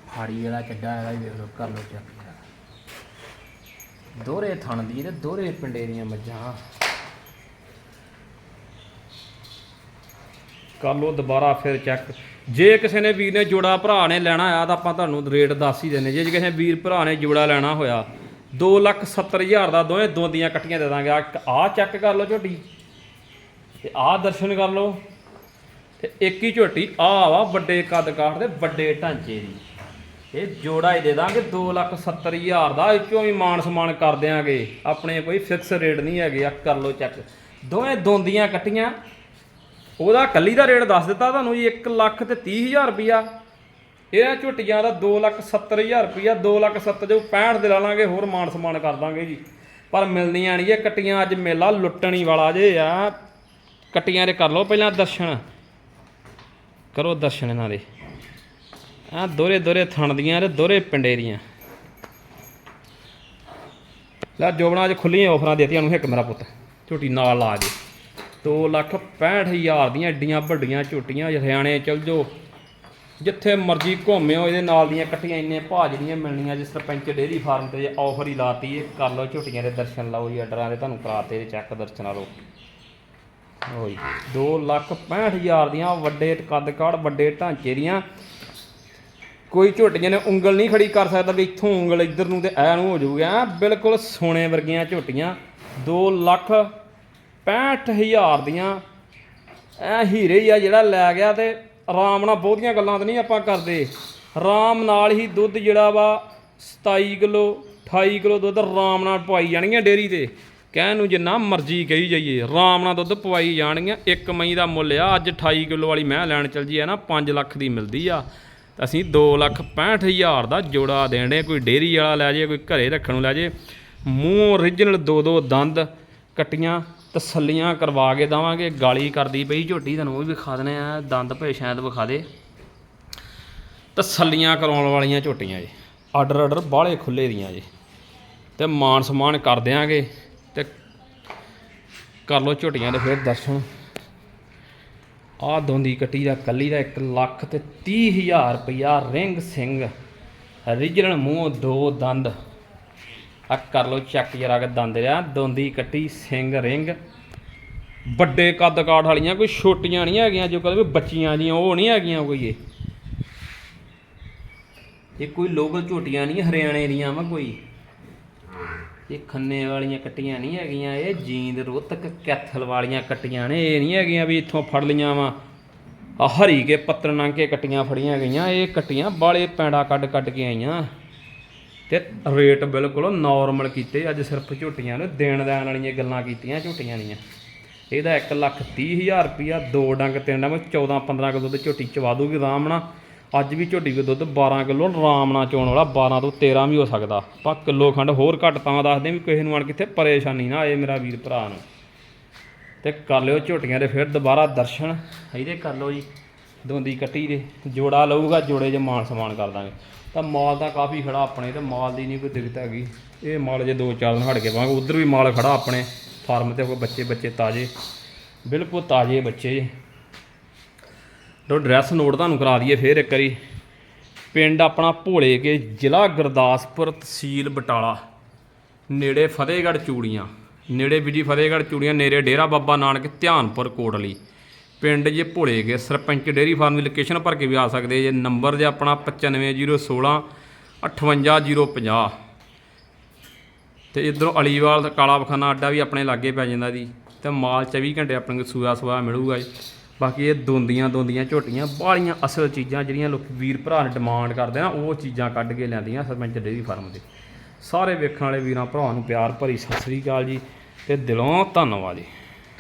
Speaker 1: ਫਾੜੀ ਜਿਹੜਾ ਚੱਡਾ ਹੈਗਾ ਇਹ ਵੇਖ ਲਓ ਕਰ ਲਓ ਚੈੱਕ ਦੋਹਰੇ ਥਣ ਦੀ ਤੇ ਦੋਹਰੇ ਪਿੰਡੇ ਦੀਆਂ ਮੱਝਾਂ। ਕਰ ਲਓ ਦੁਬਾਰਾ ਫਿਰ ਚੈੱਕ। ਜੇ ਕਿਸੇ ਨੇ ਵੀਰ ਨੇ ਜੋੜਾ ਭਰਾ ਨੇ ਲੈਣਾ ਆ, ਤਾਂ ਆਪਾਂ ਤੁਹਾਨੂੰ ਰੇਟ ਦੱਸ ਹੀ ਦਿੰਨੇ ਜੇ ਕਿਸੇ ਵੀਰ ਭਰਾ ਨੇ ਜੋੜਾ ਲੈਣਾ ਹੋਇਆ 270000 ਦਾ ਦੋਵੇਂ ਦੋਂਦੀਆਂ ਕੱਟੀਆਂ ਦੇ ਦਾਂਗੇ। ਆ ਆਹ ਚੈੱਕ ਕਰ ਲਓ ਝੋਟੀ, ਤੇ ਆਹ ਦਰਸ਼ਨ ਕਰ ਲਓ, ਤੇ ਇੱਕ ਹੀ ਝੋਟੀ ਆਹ ਵਾ ਵੱਡੇ ਕੱਦ ਕਾਠ ਦੇ, ਵੱਡੇ ਢਾਂਚੇ ਦੀ। ਇਹ ਜੋੜਾ ਹੀ ਦੇ ਦਾਂਗੇ 270000 ਦਾ। ਇਹ ਚੋਂ ਵੀ ਮਾਨ ਸਮਾਨ ਕਰ ਦਿਆਂਗੇ। ਆਪਣੇ ਕੋਈ ਫਿਕਸ ਰੇਟ ਨਹੀਂ ਹੈਗੇ, ਆ ਕਰ ਲਓ ਚੈੱਕ ਦੋਵੇਂ ਦੋਂਦੀਆਂ ਕੱਟੀਆਂ ਉਹਦਾ ਕੱਲੀ ਦਾ ਰੇਟ ਦੱਸ ਦਿੱਤਾ, ਤੁਹਾਨੂੰ ਜੀ 1 ਲੱਖ ਤੇ 30000 ਰੁਪਿਆ ਇਹ ਝੁੱਟੀਆਂ ਦਾ 2 ਲੱਖ 70000 ਰੁਪਿਆ 2 ਲੱਖ 7 ਜੋ 65 ਦੇ ਲਾ ਲਾਂਗੇ, ਹੋਰ ਮਾਨ ਸਮਾਨ ਕਰ ਦਾਂਗੇ ਜੀ। ਪਰ ਮਿਲਣੀਆਂ ਨਹੀਂ ਇਹ ਕੱਟੀਆਂ, ਅੱਜ ਮੇਲਾ ਲੁੱਟਣੀ ਵਾਲਾ ਜੇ ਆ। ਕੱਟੀਆਂ ਦੇ ਕਰ ਲਓ ਪਹਿਲਾਂ ਦਰਸ਼ਨ। ਕਰੋ ਦਰਸ਼ਨ ਇਹਨਾਂ ਦੇ। ਆ ਦੋਰੇ ਦੋਰੇ ਥਣ ਦੀਆਂ ਤੇ ਦੋਰੇ ਪਿੰਡੇ ਦੀਆਂ। ਲੈ ਜੋਬਣਾ ਅੱਜ ਖੁੱਲੀਆਂ ਆਫਰਾਂ ਦੇਤੀਆਂ ਨੂੰ ਇੱਕ ਮੇਰਾ ਪੁੱਤ। ਝੋਟੀ ਨਾਲ ਲਾ ਜੇ। 2 ਲੱਖ 65000 ਦੀਆਂ ਏਡੀਆਂ ਵੱਡੀਆਂ ਝੋਟੀਆਂ ਹਰਿਆਣੇ ਚਲ ਜਾਓ। ਜਿੱਥੇ ਮਰਜ਼ੀ ਘੁੰਮਿਓ ਇਹਦੇ ਨਾਲ ਦੀਆਂ ਕੱਟੀਆਂ ਇੰਨੇ ਭਾਅ ਜਿਹੜੀਆਂ ਮਿਲਣੀਆਂ ਜਿਸ ਸਰਪੰਚ ਡੇਰੀ ਫਾਰਮ ਤੇ ਆਫਰ ਹੀ ਲਾਤੀ ਇਹ ਕਰ ਲਓ ਝੋਟੀਆਂ ਦੇ ਦਰਸ਼ਨ ਲਾਓ ਜੀ ਆਰਡਰਾਂ ਦੇ ਤੁਹਾਨੂੰ ਕਰਾਤੇ ਦੇ ਚੈੱਕ ਦਰਸ਼ਨ ਲਓ ਹੋਈ 2 ਲੱਖ 65000 ਦੀਆਂ ਵੱਡੇ ਕੱਦ ਕਾੜ, ਵੱਡੇ ਢਾਂਚੇ ਦੀਆਂ। ਕੋਈ ਝੋਟੀਆਂ ਨੇ ਉਂਗਲ ਨਹੀਂ ਖੜੀ ਕਰ ਸਕਦਾ ਵੀ ਇੱਥੋਂ ਉਂਗਲ ਇੱਧਰ ਨੂੰ ਤੇ ਐ ਨੂੰ ਹੋ ਜਾਊਗਾ ਬਿਲਕੁਲ ਸੋਨੇ ਵਰਗੀਆਂ ਝੋਟੀਆਂ। 2 ਲੱਖ 65000 ਦੀਆਂ। ਐ ਹੀਰੇ ਹੀ ਆ ਜਿਹੜਾ ਲੈ ਗਿਆ ਤੇ ਆਰਾਮ ਨਾਲ ਬਹੁਤੀਆਂ ਗੱਲਾਂ ਤਾਂ ਨਹੀਂ ਆਪਾਂ ਕਰਦੇ। ਆਰਾਮ ਨਾਲ ਹੀ ਦੁੱਧ ਜਿਹੜਾ ਵਾ 27 ਕਿਲੋ 28 ਕਿਲੋ ਦੁੱਧ ਆਰਾਮ ਨਾਲ ਪਵਾਈ ਜਾਣਗੀਆਂ ਡੇਰੀ ਤੇ। ਕਹਿਣ ਨੂੰ ਜਿੰਨਾ ਮਰਜ਼ੀ ਕਹੀ ਜਾਈਏ, ਆਰਾਮ ਨਾਲ ਦੁੱਧ ਪਵਾਈ ਜਾਣਗੀਆਂ। ਇੱਕ ਮਈ ਦਾ ਮੁੱਲ ਆ, ਅੱਜ 28 ਕਿਲੋ ਵਾਲੀ ਮੈਂ ਲੈਣ ਚਲ ਜੀ ਆ ਨਾ 5 ਲੱਖ ਦੀ ਮਿਲਦੀ ਆ। ਤਾਂ ਅਸੀਂ 2 ਲੱਖ 65000 ਦਾ ਜੋੜਾ ਦੇਣੇ ਕੋਈ ਡੇਰੀ ਵਾਲਾ ਲੈ ਜੇ, ਕੋਈ ਘਰੇ ਰੱਖਣ ਨੂੰ ਲੈ ਜੇ। ਮੂੰਹ ਓਰੀਜਨਲ ਦੋ ਦੋ ਦੰਦ ਕੱਟੀਆਂ। ਤਸੱਲੀਆਂ ਕਰਵਾ ਕੇ ਦਵਾਂਗੇ, ਗਾਲੀ ਕਰਦੀ ਪਈ ਝੋਟੀ ਤੁਹਾਨੂੰ ਉਹ ਵੀ ਵਿਖਾ ਦਨੇ ਆ, ਦੰਦ ਭੇ ਸ਼ਾਇਦ ਵਿਖਾ ਦੇ। ਤਸੱਲੀਆਂ ਕਰਾਉਣ ਵਾਲੀਆਂ ਝੋਟੀਆਂ ਜੀ, ਆਰਡਰ ਆਰਡਰ ਬਾਹਲੇ ਖੁੱਲੇ ਦੀਆਂ ਜੀ। ਤੇ ਮਾਨ ਸਮਾਨ ਕਰ ਦਿਆਂਗੇ ਤੇ ਕਰ ਲਓ ਝੋਟੀਆਂ ਦੇ ਫਿਰ ਦਰਸ਼ਨ। ਆਹ ਦੋਂਦੀ ਕੱਟੀ ਦਾ ਕੱਲੀ ਦਾ 1 ਲੱਖ ਤੇ 30000 ਰੁਪਇਆ ਰਿੰਗ ਸਿੰਘ origignal ਮੂੰਹ, ਦੋ ਦੰਦ। ਆ ਕਰ ਲਓ ਚੈੱਕ ਯਾਰਾ ਕੇ ਦੰਦ ਰਿਆ ਦੋਂਦੀ ਕੱਟੀ, ਸਿੰਘ ਰਿੰਗ ਵੱਡੇ ਕੱਦ ਕਾਠ ਵਾਲੀਆਂ, ਕੋਈ ਛੋਟੀਆਂ ਨਹੀਂ ਹੈਗੀਆਂ ਜੋ ਕਹਿੰਦੇ ਵੀ ਬੱਚੀਆਂ ਜੀਆਂ ਉਹ ਨਹੀਂ ਹੈਗੀਆਂ ਕੋਈ ਇਹ। ਇਹ ਕੋਈ ਲੋਕਲ ਝੋਟੀਆਂ ਨਹੀਂ, ਹਰਿਆਣੇ ਦੀਆਂ ਵਾ ਕੋਈ। ਇਹ ਖੰਨੇ ਵਾਲੀਆਂ ਕੱਟੀਆਂ ਨਹੀਂ ਹੈਗੀਆਂ, ਇਹ ਜੀਂਦ ਰੋਤਕ ਕੈਥਲ ਵਾਲੀਆਂ ਕੱਟੀਆਂ ਨੇ, ਇਹ ਨਹੀਂ ਹੈਗੀਆਂ ਵੀ ਇੱਥੋਂ ਫੜ ਲਈਆਂ ਵਾ। ਹਰੀ ਕੇ ਪੱਤਰ ਨੰਗ ਕੇ ਕੱਟੀਆਂ ਫੜੀਆਂ ਗਈਆਂ, ਇਹ ਕੱਟੀਆਂ ਬਾਲੇ ਪੈਂਡਾ ਕੱਢ ਕੱਢ ਕੇ ਆਈਆਂ। ਤੇ ਰੇਟ ਬਿਲਕੁਲ ਨਾਰਮਲ ਕੀਤੇ, ਅੱਜ ਸਿਰਫ ਝੋਟੀਆਂ ਨੂੰ, ਦੇਣ ਦੇਣ ਵਾਲੀਆਂ ਗੱਲਾਂ ਕੀਤੀਆਂ, ਝੋਟੀਆਂ ਦੀਆਂ। ਇਹਦਾ 1 ਲੱਖ 30 ਹਜ਼ਾਰ ਰੁਪਿਆ ਦੋ ਡੰਗ, ਤਿੰਨ ਡੰਗ 14 15 ਕਿਲੋ ਦੁੱਧ ਝੋਟੀ ਚਵਾ ਦੂਗੀ ਆਰਾਮ ਨਾਲ। ਅੱਜ ਵੀ ਝੋਟੀ ਕੋ ਦੁੱਧ 12 ਕਿਲੋ ਆਰਾਮ ਨਾਲ ਚੋਣ ਵਾਲਾ 12 ਤੋਂ 13 ਵੀ ਹੋ ਸਕਦਾ। ਪਰ ਕਿਲੋ ਖੰਡ ਹੋਰ ਘੱਟ ਤਾਂ ਦੱਸਦੇ ਵੀ ਕਿਸੇ ਨੂੰ ਆਣ ਕਿੱਥੇ ਪਰੇਸ਼ਾਨੀ ਨਾ ਆਏ ਮੇਰਾ ਵੀਰ ਭਰਾ ਨੂੰ। ਤੇ ਕਰ ਲਿਓ ਝੋਟੀਆਂ ਦੇ ਫਿਰ ਦੁਬਾਰਾ ਦਰਸ਼ਨ। ਇਹਦੇ ਕਰ ਲਓ ਜੀ, ਦੋਂਦੀ ਕੱਟੀ ਦੇ, ਜੋੜਾ ਲਊਗਾ, ਜੋੜੇ 'ਚ ਮਾਨ ਸਮਾਨ ਕਰ ਦਾਂਗੇ। ਤਾਂ ਮਾਲ ਦਾ ਕਾਫੀ ਖੜਾ ਆਪਣੇ ਤੇ ਮਾਲ ਦੀ ਨਹੀਂ ਕੋਈ ਦਿੱਕਤ ਹੈਗੀ। ਇਹ ਮਾਲ ਜੇ ਦੋ ਚਾਰ ਦਿਨ ਹਟ ਕੇ ਪਾਵਾਂਗੇ ਉਧਰ ਵੀ ਮਾਲ ਖੜਾ ਆਪਣੇ ਫਾਰਮ ਤੇ ਕੋਈ ਬੱਚੇ ਬੱਚੇ ਤਾਜ਼ੇ। ਬਿਲਕੁਲ ਤਾਜ਼ੇ ਬੱਚੇ ਜੇ। ਲੋ ਡਰੈਸ ਨੋਟ ਤੁਹਾਨੂੰ ਕਰਾ ਦਈਏ ਫੇਰ ਇੱਕ ਵਾਰੀ। ਪਿੰਡ ਆਪਣਾ ਭੋਲੇ ਕੇ, ਜ਼ਿਲ੍ਹਾ ਗੁਰਦਾਸਪੁਰ ਤਹਿਸੀਲ ਬਟਾਲਾ। ਨੇੜੇ ਫਤਿਹਗੜ੍ਹ ਚੂੜੀਆਂ। ਨੇੜੇ ਵਿਜੀ ਫਤਿਹਗੜ੍ਹ ਚੂੜੀਆਂ, ਨੇੜੇ ਡੇਰਾ ਬਾਬਾ ਨਾਨਕ ਧਿਆਨਪੁਰ ਕੋਟਲੀ। ਪਿੰਡ ਜੇ ਭੋਲੇ ਕੇ ਸਰਪੰਚ ਡੇਰੀ ਫਾਰਮ ਦੀ ਲੋਕੇਸ਼ਨ ਭਰ ਕੇ ਵੀ ਆ ਸਕਦੇ ਜੇ ਨੰਬਰ ਜੇ ਆਪਣਾ 95016 58050 ਤੇ ਇਧਰੋਂ ਅਲੀਵਾਲ ਦਾ ਕਾਲਾ ਬਖਾਨਾ ਅੱਡਾ ਵੀ ਆਪਣੇ ਲਾਗੇ ਪੈ ਜਾਂਦਾ ਜੀ। ਤੇ ਮਾਲ 24 ਘੰਟੇ ਆਪਣੇ ਕੋਲ ਸੂਆ ਸੂਆ ਮਿਲੂਗਾ ਜੀ। ਬਾਕੀ ਇਹ ਦੋਂਦੀਆਂ ਦੋਂਦੀਆਂ ਝੋਟੀਆਂ, ਬਾਹਲੀਆਂ ਅਸਲ ਚੀਜ਼ਾਂ ਜਿਹੜੀਆਂ ਲੋਕ ਵੀਰ ਭਰਾ ਨੇ ਡਿਮਾਂਡ ਕਰਦੇ ਨਾ, ਉਹ ਚੀਜ਼ਾਂ ਕੱਢ ਕੇ ਲਿਆਂਦੀਆਂ ਸਰਪੰਚ ਡੇਰੀ ਫਾਰਮ ਦੇ ਸਾਰੇ ਵੇਖਣ ਵਾਲੇ ਵੀਰਾਂ ਭਰਾਵਾਂ ਨੂੰ ਪਿਆਰ ਭਰੀ ਸਤਿ ਸ੍ਰੀ ਅਕਾਲ ਜੀ ਤੇ ਦਿਲੋਂ ਧੰਨਵਾਦ ਜੀ।